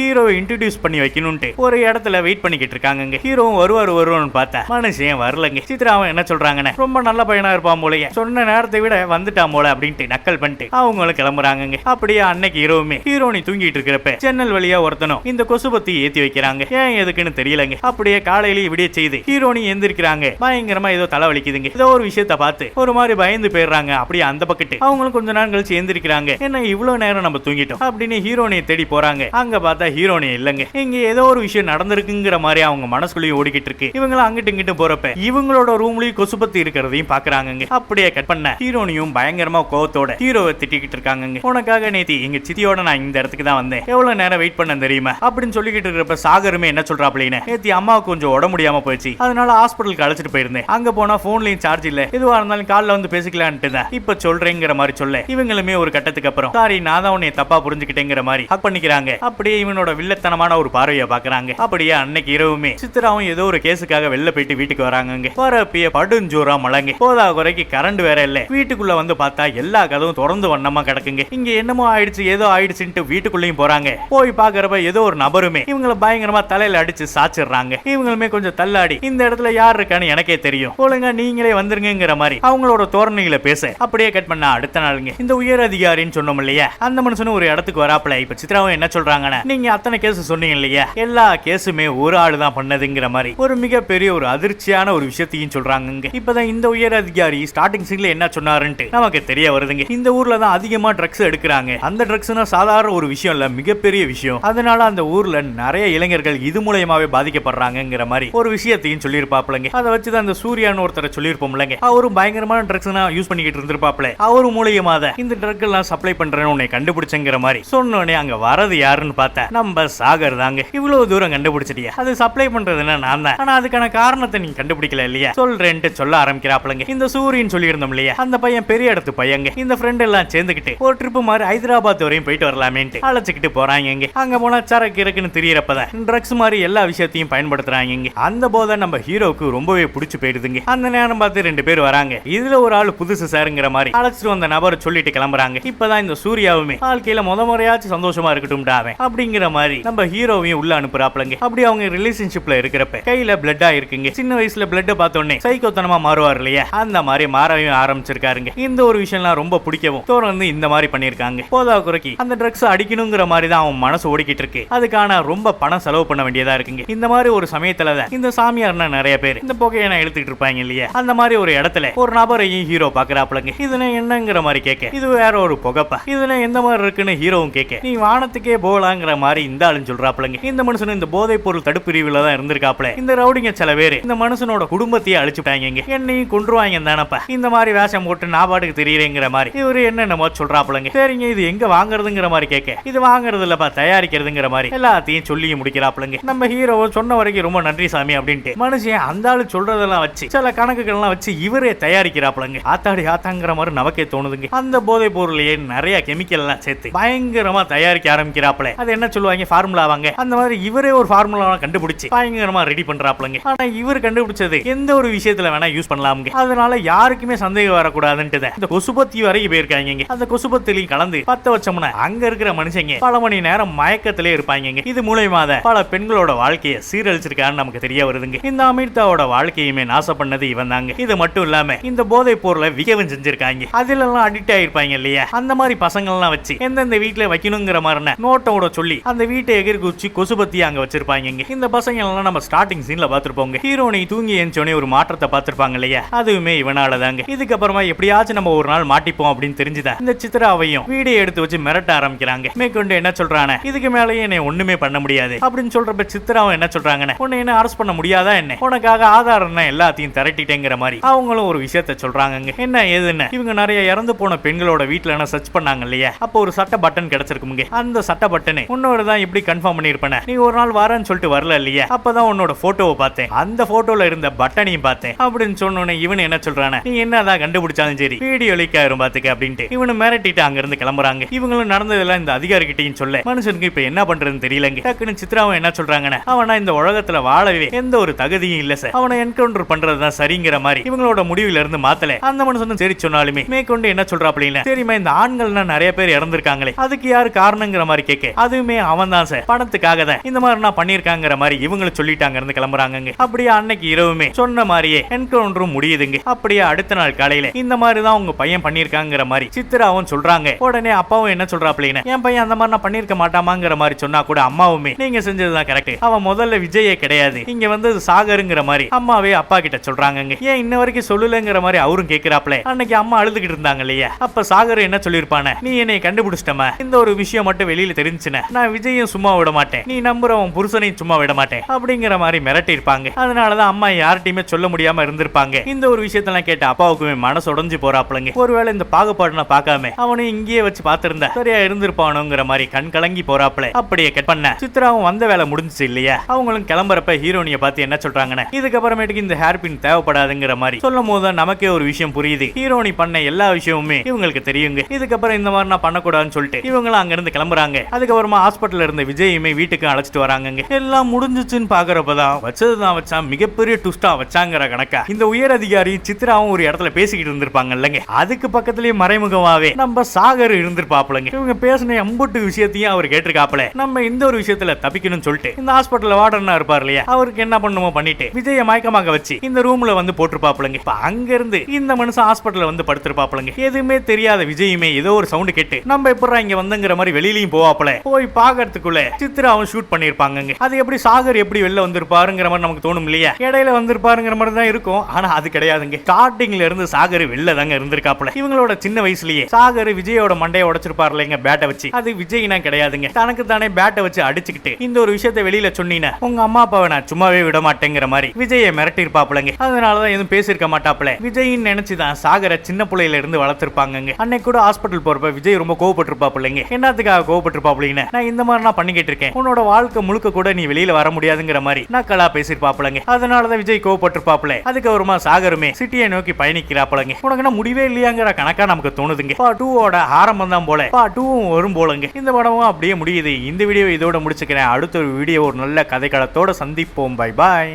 ஹீரோவை இன்ட்ரடியூஸ் பண்ணி வைக்கணும்ட்டு ஒரு இடத்துல வெயிட் பண்ணிக்கிட்டு இருக்காங்க ஹீரோவும் வருவார் வருவான்னு பார்த்தா மனுஷன் வரலங்க. சித்ராவும் என்ன சொல்றாங்கன்னு ரொம்ப நல்ல பையனா இருப்பான் போலயே. சொன்ன நேரத்தை விட வந்துட்டான் போல அப்படின்ட்டு நக்கல் பண்ணிட்டு அவங்களும் கிளம்புறாங்க அப்படியே அன்னைக்கு ஹீரோவுமே ஹீரோனி தூங்கிட்டு இருக்கிறப்ப ஜன்னல் வழியா ஒருத்தனும் இந்த கொசுபத்தி ஏத்தி வைக்கிறாங்க. ஏன் எதுக்குன்னு தெரியலங்க. அப்படியே காலையிலேயே விடிய செய்து ஹீரோனி எந்திரிக்கிறாங்க. பயங்கரமா ஏதோ தலை வலிக்குதுங்க ஏதோ ஒரு விஷயத்த பார்த்து ஒரு மாதிரி பயந்து போயிடுறாங்க. அப்படியே அந்த பக்கத்து. அவங்களும் கொஞ்ச நேரம் கழிச்சு எந்திரிக்கிறாங்க என்ன இவ்வளவு நேரம் நம்ம தூங்கிட்டோம்? அப்படின்னு ஹீரோனியை தேடி போறாங்க. அங்க பார்த்தா ஹீரோனி இல்லங்க. இங்க ஏதோ ஒரு விஷயம் நடந்திருக்குங்கிற மாதிரி அவங்க மனசுக்குள்ளேயும் ஓடிக்கிட்டு இருக்கு. இவங்களும் அங்கிட்டு இங்கிட்டு போறப்ப இவங்களோட ரூம்லயும் கொசுபத்தி இருக்கிறதையும் பாக்குறாங்க அப்படியே கட் பண்ண ஹீரோனியும் பயங்கரமா கோவத்தோட ஹீரோவை திட்டிக்கிட்டு இருக்காங்க உனக்காக நேத்தி எங்க சித்தியோட நான் இந்த இடத்துக்கு தான் வந்தேன். எவ்வளவு நேரம் வெயிட் பண்ண தெரியுமா? அப்படின்னு சொல்லிக்கிட்டு இருக்கிறப்ப சாகருமே என்ன சொல்றாப்லன்னு நேத்தி அம்மாவுக்கு கொஞ்சம் உடம்பு முடியாம போயிடுச்சு. அதனால ஹாஸ்பிட்டலுக்கு அழைச்சிட்டு போயிருந்தேன். அங்க போனா போன்லயும் சார்ஜ் இல்ல. எதுவா இருந்தாலும் காலில் வந்து பேசிக்கலான்ட்டு தான் இப்ப சொல்றேங்கிற மாதிரி சொல்ல. இவங்களுமே ஒரு கட்டத்துக்கு அப்புறம் சாரி நான் தான் உன்னை தப்பா புரிஞ்சுக்கிட்டேங்கிற மாதிரி ஹக் பண்ணிக்கிறாங்க. அப்படியே இவனோட வில்லத்தனமான ஒரு பார்வையை பாக்குறாங்க அப்படியே அன்னைக்கு இரவுமே சித்ராவும் ஏதோ ஒரு கேஸுக்காக வெளில போயிட்டு வீட்டுக்கு வராங்க வரப்பிய படுஞ்சோரா மழங்க. போதா குறைக்கு கரண்ட் வேற இல்ல. வீட்டுக்குள்ள வந்து பார்த்தா எல்லா கதவும் தொடர்ந்து வண்ணமா கிடக்குங்க. இங்க என்னமோ ஆயிடுச்சு ஏதோ ஆயிடுச்சுன்ட்டு வீட்டுக்குள்ளயும் போறாங்க. போய் பாக்குறப்ப ஏதோ ஒரு நபருமே இவங்கள பயங்கரமா தலையில அடிச்சு சாச்சிடுறாங்க இவங்களுமே கொஞ்சம் தள்ளாடி இந்த இடத்துல யார் இருக்கான்னு எனக்கே தெரியும். ஒழுங்கா நீங்களே வந்துருங்கிற மாதிரி அவங்களோட தோரணைகளை பேச. அப்படியே கட் பண்ண அடுத்த நாளுங்க. இந்த உயர் அதிகாரின்னு சொன்னோம் இல்லையா? அந்த மனுஷனும் ஒரு இடத்துக்கு வராப்ல இப்ப சித்ராவும் என்ன சொல்றாங்கன்னா? நீங்க அத்தனை கேஸ் சொன்னீங்க இல்லையா? எல்லா கேஸுமே ஒரு ஆளு தான் பண்ணதுங்கிற மாதிரி. ஒரு மிகப்பெரிய ஒரு அதிர்ச்சியான ஒரு விஷயத்தையும் சொல்றாங்க இப்பதான் இந்த உயர் அதிகாரி ஸ்டார்டிங் சீன்ல என்ன சொன்னாருன்ட்டு நமக்கு தெரிய வருதுங்க. இந்த ஊர்ல தான் அதிகமா ட்ரக்ஸ் எடுக்கிறாங்க. அந்த ட்ரக்ஸ்னா சாதாரண ஒரு விஷயம் இல்ல மிகப்பெரிய விஷயம். அதனால அந்த ஊர்ல நிறைய இளைஞர்கள் இது மூலியமாவே பாதிக்கப்படுறாங்கிற மாதிரி ஒரு விஷயத்தையும் சொல்லியிருப்பாப்லங்க அதை வச்சுதான் அந்த சூர்யான்னு ஒருத்தரை சொல்லியிருப்போம்லங்க. அவரும் பயங்கரமான ட்ரக்ஸ் யூஸ் பண்ணிக்கிட்டு இருந்திருப்பாப்ல அவர் மூலியமா தான் இந்த ட்ரக் எல்லாம் சப்ளை பண்றேன்னு உன்னை கண்டுபிடிச்சங்கிற மாதிரி சொன்னோடனே அங்க வரது யாருன்னு பார்த்தா. நம்ம சாகர் தாங்க. இவ்வளவு தூரம் கண்டுபிடிச்சிட்டியா. அது சப்ளை பண்றதுன்னா நான் தான். ஆனா அதுக்கான காரணத்தை நீ கண்டுபிடிக்கல இல்லையா? சொல்றேன்ட்டு சொல்ல ஆரம்பிக்கிறாப்லங்க இந்த சூரியன் சொல்லியிருந்தோம் இல்லையா? அந்த பையன் பெரிய இடத்து பையங்க. இந்த ஃப்ரெண்ட் எல்லாம் சேர்ந்துக்கிட்டு ஒரு ட்ரிப் மாதிரி ஹைதராபாத் வரையும் போயிட்டு வரலாமேன்ட்டு அழைச்சிக்கிட்டு போறாங்க அங்க போனா சரக்கு இருக்குன்னு தெரியறப்பதான் ட்ரக்ஸ் மாதிரி எல்லா விஷயத்தையும் பயன்படுத்துறாங்க இங்க அந்த போதை நம்ம ஹீரோக்கு ரொம்பவே பிடிச்சு போயிடுதுங்க. அந்த நேரம் பார்த்து ரெண்டு பேர் வராங்க. இதுல ஒரு ஆள் புதுசு சாருங்கிற மாதிரி அழைச்சிட்டு வந்த நபர் சொல்லிட்டு கிளம்புறாங்க. இப்பதான் இந்த சூர்யாவுமே வாழ்க்கையில முத முறையாச்சும் சந்தோஷமா இருக்கட்டும் அவன் அப்படிங்கிற மாதிரி நம்ம ஹீரோவையும் உள்ள அனுப்புறாப்லங்க அப்படி அவங்க ரிலேஷன்ஷிப்ல இருக்கிறப்ப கையில பிளட் இருக்குங்க. சின்ன வயசுல பிளட் பார்த்தோன்னே சைக்கோத்தனமா மாறுவார் இல்லையா? அந்த மாதிரி மாறவே ஆரம்பிச்சிருக்காருங்க. இந்த ஒரு விஷயம்லாம் ரொம்ப பிடிக்கவும் தொடர்ந்து இந்த மாதிரி பண்ணிருக்காங்க போதா குறைக்கு அந்த ட்ரக்ஸ் அடிக்கணுங்கிற மாதிரி தான் அவன் மனசு ஓடிக்கிட்டு இருக்கு. அதுக்கான ரொம்ப பணம் செலவு பண்ண வேண்டியதா இருக்குங்க. இந்த மாதிரி ஒரு சமயத்துல தான் இந்த சாமியார்னா நிறைய பேர் இந்த புகையை நான் எடுத்துக்கிட்டு இருப்பாங்க இல்லையா? அந்த மாதிரி ஒரு இடத்துல ஒரு நபரையும் ஹீரோ பாக்குறாப்லங்க இதுல என்னங்கிற மாதிரி கேட்க இது வேற ஒரு புகைப்பா. இதுல எந்த மாதிரி இருக்குன்னு ஹீரோவும் கேட்க நீ வானத்துக்கே போகலாங்கிற மாதிரி இந்த ஆளுன்னு சொல்றாப்லங்க இந்த மனுஷன் இந்த போதைப் பொருள் தடுப்பு பிரிவுல தான் இருந்திருக்காப்ல இந்த ரவுடிங்க சில பேர் இந்த மனுஷனோட குடும்பத்தையே அழிச்சுட்டாங்க என்னையும் கொன்றுவாங்க தானப்பா. இந்த மாதிரி வேஷம் போட்டு நான் பாட்டுக்கு தெரியறேங்கிற மாதிரி. இவரு என்னென்னமோ சொல்றாப்லங்க சரிங்க இது எங்க வாங்குறதுங்கிற மாதிரி கேட்க இது வாங்குறது இல்லப்பா தயாரிக்கிறதுங்கிற மாதிரி. எல்லாத்தையும் சொல்லி முடிக்கிறாப்லங்க நம்ம ஹீரோ சொன்ன வரைக்கும் ரொம்ப நன்றி சாமி அப்படின்ட்டு. மனுஷன் அந்த ஆளு சொல்றதெல்லாம் வச்சு சில கணக்குகள்லாம் வச்சு இவரே தயாரிக்கிறாப்லங்க ஆத்தாடி ஆத்தாங்கிற மாதிரி நமக்கே தோணுதுங்க. அந்த போதைப் பொருளையே நிறைய கெமிக்கல் எல்லாம் சேர்த்து பயங்கரமா தயாரிக்க ஆரம்பிக்கிறாப்ல அது என்ன சொல்லுவாங்க? ஃபார்முலாவாங்க அந்த மாதிரி இவரே ஒரு ஃபார்முலாவை கண்டுபிடிச்சு பயங்கரமா ரெடி பண்றாப்லங்க ஆனா இவர் கண்டுபிடிச்சது எந்த ஒரு விஷயத்துல வேணா யூஸ் பண்ணலாமுங்க. அதனால யாருக்குமே சந்தேகம் வரக்கூடாதுன்ட்டு இந்த கொசுபத்தி வரைக்கும் போயிருக்காங்க அந்த கொசுபத்திலையும் கலந்து பத்த வச்சோம்னா அங்க இருக்கிற மனுஷங்க பல மணி நேரம் மயக்கத்திலே இருப்பாங்க இது மூலயமா பல பெண்களோட வாழ்க்கையை சீரழிச்சிருக்கான்னு நமக்கு தெரிய வருதுங்க. இந்த அமிர்தாவோட வாழ்க்கையுமே நாசம் பண்ணது இவன் தாங்க இது மட்டும் இல்லாம இந்த போதை பொருளை விகவும் செஞ்சிருக்காங்க. அதுல எல்லாம் அடிக்ட் ஆயிருப்பாங்க இல்லையா? அந்த மாதிரி பசங்க எல்லாம் வச்சு எந்தெந்த வீட்டுல வைக்கணுங்கிற மாதிரி நோட்டோட சொல்லி அந்த வீட்டை எகிரி குச்சி கொசுபத்தி அங்க வச்சிருப்பாங்க இந்த பசங்க எல்லாம் நம்ம ஸ்டார்டிங் சீன்ல பாத்திருப்போங்க ஹீரோனை தூங்கி எஞ்சோனே ஒரு மாற்றத்தை பார்த்திருப்பாங்க இல்லையா? அதுவுமே இவனால தாங்க. இதுக்கப்புறமா எப்படியாச்சும் நம்ம ஒரு நாள் மாட்டிப்போம் அப்படின்னு தெரிஞ்சுதான் இந்த சித்ராவையும் வீடியோ எடுத்து வச்சு மிரட்ட ஆரம்பிக்கிறாங்க. மேற்கொண்டு என்ன சொல்றானே? இதுக்கு மேலேயே என்னை ஒண்ணுமே பண்ண முடியாது. அப்படின்னு சொல்றப்ப சித்ராவும் என்ன சொல்றாங்கன்னு? உன்னை என்ன அரெஸ்ட் பண்ண முடியாதா என்ன? உனக்காக ஆதாரம் எல்லாத்தையும் திரட்டிட்டேங்கிற மாதிரி. அவங்களும் ஒரு விஷயத்த சொல்றாங்கங்க. என்ன ஏதுன்னு? இவங்க நிறைய இறந்து போன பெண்களோட வீட்டில் என்ன சர்ச் பண்ணாங்க இல்லையா? அப்போ ஒரு சட்ட பட்டன் கிடைச்சிருக்குங்க அந்த சட்ட பட்டனை உன்னோட தான் எப்படி கன்ஃபார்ம் பண்ணிருப்பேன் நீ ஒரு நாள் வரேன்னு சொல்லிட்டு வரல இல்லையா? அப்பதான் உன்னோட போட்டோவை பார்த்தேன். அந்த போட்டோல இருந்த பட்டனையும் பார்த்தேன். அப்படின்னு சொன்னோன்னே இவன் என்ன சொல்றானே? நீ என்னதான் கண்டுபிடிச்சாலும் சரி. வீடியோ லீக் ஆயிரும் பாத்துக்க அப்படின்ட்டு. இவனு மிரட்டிட்டு அங்க இருந்து கிளம்புறாங்க. இவங்களும் நடந்ததெல்லாம் இந்த அதிகாரிகிட்டையும் சொல்ல. மனுஷனுக்கு இப்ப என்ன பண்றதுன்னு தெரியலங்க. டக்குன்னு சித்ராவும் என்ன சொல்றாங்கன்னு அவனா இந்த உலகத்துல வாழவே எந்த ஒரு தகுதியும் இல்ல சார் அவனை என்கவுண்டர் பண்றதுதான் சரிங்கிற மாதிரி இவங்களோட முடிவுல இருந்து மாத்தல. அந்த மனுஷனும் சரி சொன்னாலுமே மேற்கொண்டு என்ன சொல்றாங்க சொல்றாப்ல தெரியுமா இந்த ஆண்கள்னா நிறைய பேர் இறந்திருக்காங்களே. அதுக்கு யாரு காரணங்கிற மாதிரி கேட்க. அதுவுமே அவன் தான் சார். பணத்துக்காக தான். இந்த மாதிரி நான் பண்ணிருக்காங்கிற மாதிரி இவங்களும் சொல்லிட்டாங்க இருந்து கிளம்புறாங்க அப்படியே அன்னைக்கு இரவுமே சொன்ன மாதிரியே என்கவுண்டரும் முடியுதுங்க. அப்படியே அடுத்த நாள் காலையில இந்த மாதிரி தான் உங்க பையன் பண்ணிருக்காங்கிற மாதிரி சித்திராவும் சொல்றாங்க. உடனே அப்பாவும் என்ன சொல்றாப்லின்னு என் பையன் அந்த மாதிரி நான் பண்ணிருக்க மாட்டாமாங்கிற மாதிரி சொன்னா கூட அம்மாவுமே நீங்க செஞ்சதுதான் கரெக்ட் அவன் முதல்ல விஜயே கிடையாது. இங்க வந்து சாகருங்கிற மாதிரி அம்மாவே அப்பா கிட்ட சொல்றாங்கங்க. ஏன் இன்ன வரைக்கும் சொல்லலங்கிற மாதிரி அவரும் கேக்குறாப்ல. அன்னைக்கு அம்மா அழுதுகிட்டு இருந்தாங்க இல்லையா? அப்ப சாகர் என்ன சொல்லிருப்பானே நீ என்னை கண்டுபிடிச்சிட்டமா இந்த ஒரு விஷயம் மட்டும் வெளியில தெரிஞ்சுன நான் விஜயும் சும்மா விட மாட்டேன். நீ நம்புற உன் புருஷனையும் சும்மா விட மாட்டேன். அப்படிங்கிற மாதிரி மிரட்டி இருப்பாங்க அதனாலதான் அம்மா யார்கிட்டயுமே சொல்ல முடியாம இருந்திருப்பாங்க. இந்த ஒரு விஷயத்தெல்லாம் கேட்ட அப்பாவுக்குமே மனசு உடஞ்சு போறாப்புலங்க. ஒருவேளை இந்த பாகுபாடுன பார்க்காம அவனும் இங்கேயே வச்சு பார்த்திருந்தா சரியா இருந்திருப்பானுங்கிற மாதிரி கண் கலங்கி போறாப்புல. அப்படியே கட் பண்ண. சித்ராவும் வந்த வேலை முடிஞ்சுச்சு இல்லையா? அவங்களும் கிளம்புறப்ப ஹீரோனிய பார்த்து என்ன சொல்றாங்கன்னு. இதுக்கப்புறமேட்டுக்கு இந்த ஹேர் பின் தேவைப்படாதுங்கிற மாதிரி சொல்லும் போது தான் நமக்கே ஒரு விஷயம் புரியுது. ஹீரோனி பண்ண எல்லா விஷயமுமே இவங்களுக்கு தெரியுங்க. இதுக்கப்புறம் இந்த மாதிரி நான் பண்ணக்கூடாதுன்னு சொல்லிட்டு இவங்களும் அங்கிருந்து கிளம்புறாங்க. அதுக்கப்புறமா ஹாஸ்பிட்டல் இருந்த விஜயுமே வீட்டுக்கு அழைச்சிட்டு வராங்க எல்லாம் முடிஞ்சிச்சுன்னு பாக்குறப்பதான் வச்சதுதான் வச்சா மிகப்பெரிய டுஸ்டா வச்சாங்கிற கணக்கா. இந்த உயர் அதிகாரி சித்ராவும் ஒரு இடத்துல பேசிக்கிட்டு இருந்திருப்பாங்க இல்லைங்க அதுக்கு பக்கத்துலயே மறைமுகமாவே நம்ம சாகர் இருந்திருப்பாப்புலங்க. இவங்க பேசின எம்புட்டு விஷயத்தையும் அவர் கேட்டிருக்காப்புல. நம்ம இந்த ஒரு விஷயத்துல தப்பிக்கணும்னு சொல்லிட்டு இந்த ஹாஸ்பிட்டல்ல வார்டனா இருப்பார் இல்லையா? அவருக்கு என்ன பண்ணுமோ பண்ணிட்டு விஜய மயக்கமாக வச்சு இந்த ரூம்ல வந்து போட்டிருப்பாப்புலங்க. இப்ப அங்க இருந்து இந்த மனுஷன் ஹாஸ்பிட்டல்ல வந்து படுத்திருப்பாப்புலங்க. எதுவுமே தெரியாத விஜயுமே ஏதோ ஒரு சவுண்ட் கேட்டு நம்ம எப்படா இங்க வந்தங்கிற மாதிரி வெளியிலயும் போவாப்ல போய் பாக்கிறதுக்குள்ள சித்ராவும் ஷூட் பண்ணிருப்பாங்க அது எப்படி சாகர் எப்படி வெளில வந்திருப்பாருங்கிற மாதிரி நமக்கு தோணும் இல்லையா? இடையில வந்திருப்பாருங்கிற மாதிரி தான் இருக்கும். ஆனா அது கிடையாதுங்க. ஸ்டார்டிங்ல இருந்து சாகர் வெளில தாங்க இருந்திருக்காப்ல இவங்களோட சின்ன வயசுலயே சாகர் விஜயோட மண்டையை உடைச்சிருப்பாரு இல்லைங்க பேட்டை வச்சு. அது விஜய்னா கிடையாதுங்க. தனக்கு தானே பேட்டை வச்சு அடிச்சுக்கிட்டு இந்த ஒரு விஷயத்தை வெளியில சொன்னீங்க உங்க அம்மா அப்பாவை நான் சும்மாவே விட மாட்டேங்கிற மாதிரி விஜயை மிரட்டி இருப்பாப்புலங்க அதனாலதான் எதுவும் பேசியிருக்க மாட்டாப்புல. விஜய்னு நினைச்சுதான் சாகரை சின்ன பிள்ளையில இருந்து வளர்த்திருப்பாங்க. வளர்த்திருப்பாங்கங்க அன்னைக்கு கூட ஹாஸ்பிட்டல் போறப்ப விஜய் ரொம்ப கோவப்பட்டிருப்பாப்புலங்க என்னத்துக்காக கோவப்பட்டிருப்பாப்புலங்க நான் இந்த மாதிரி நான் பண்ணிக்கிட்டு இருக்கேன் உன்னோட வாழ்க்கை முழுக்க கூட நீ வெளியில வர முடியாதுங்கிற மாதிரி நக்கலா பேசியிருப்பாப்புலங்க. அதனாலதான் விஜய் கோவப்பட்டிருப்பாப்புல. அதுக்கப்புறமா சாகருமே சிட்டியை நோக்கி பயணிக்கிறாப்புலங்க. உனக்கு என்ன முடிவே இல்லையாங்கிற கணக்கா நமக்கு தோணுதுங்க. பா டூவோட ஆரம்பம் தான் போல. பா டூவும் வரும் போலங்க. இந்த படமும் அப்படியே முடியுது. இந்த வீடியோ இதோட முடிச்சுக்கிறேன். அடுத்த ஒரு வீடியோ ஒரு நல்ல கதைக்களத்தோட சந்திப்போம். Bye bye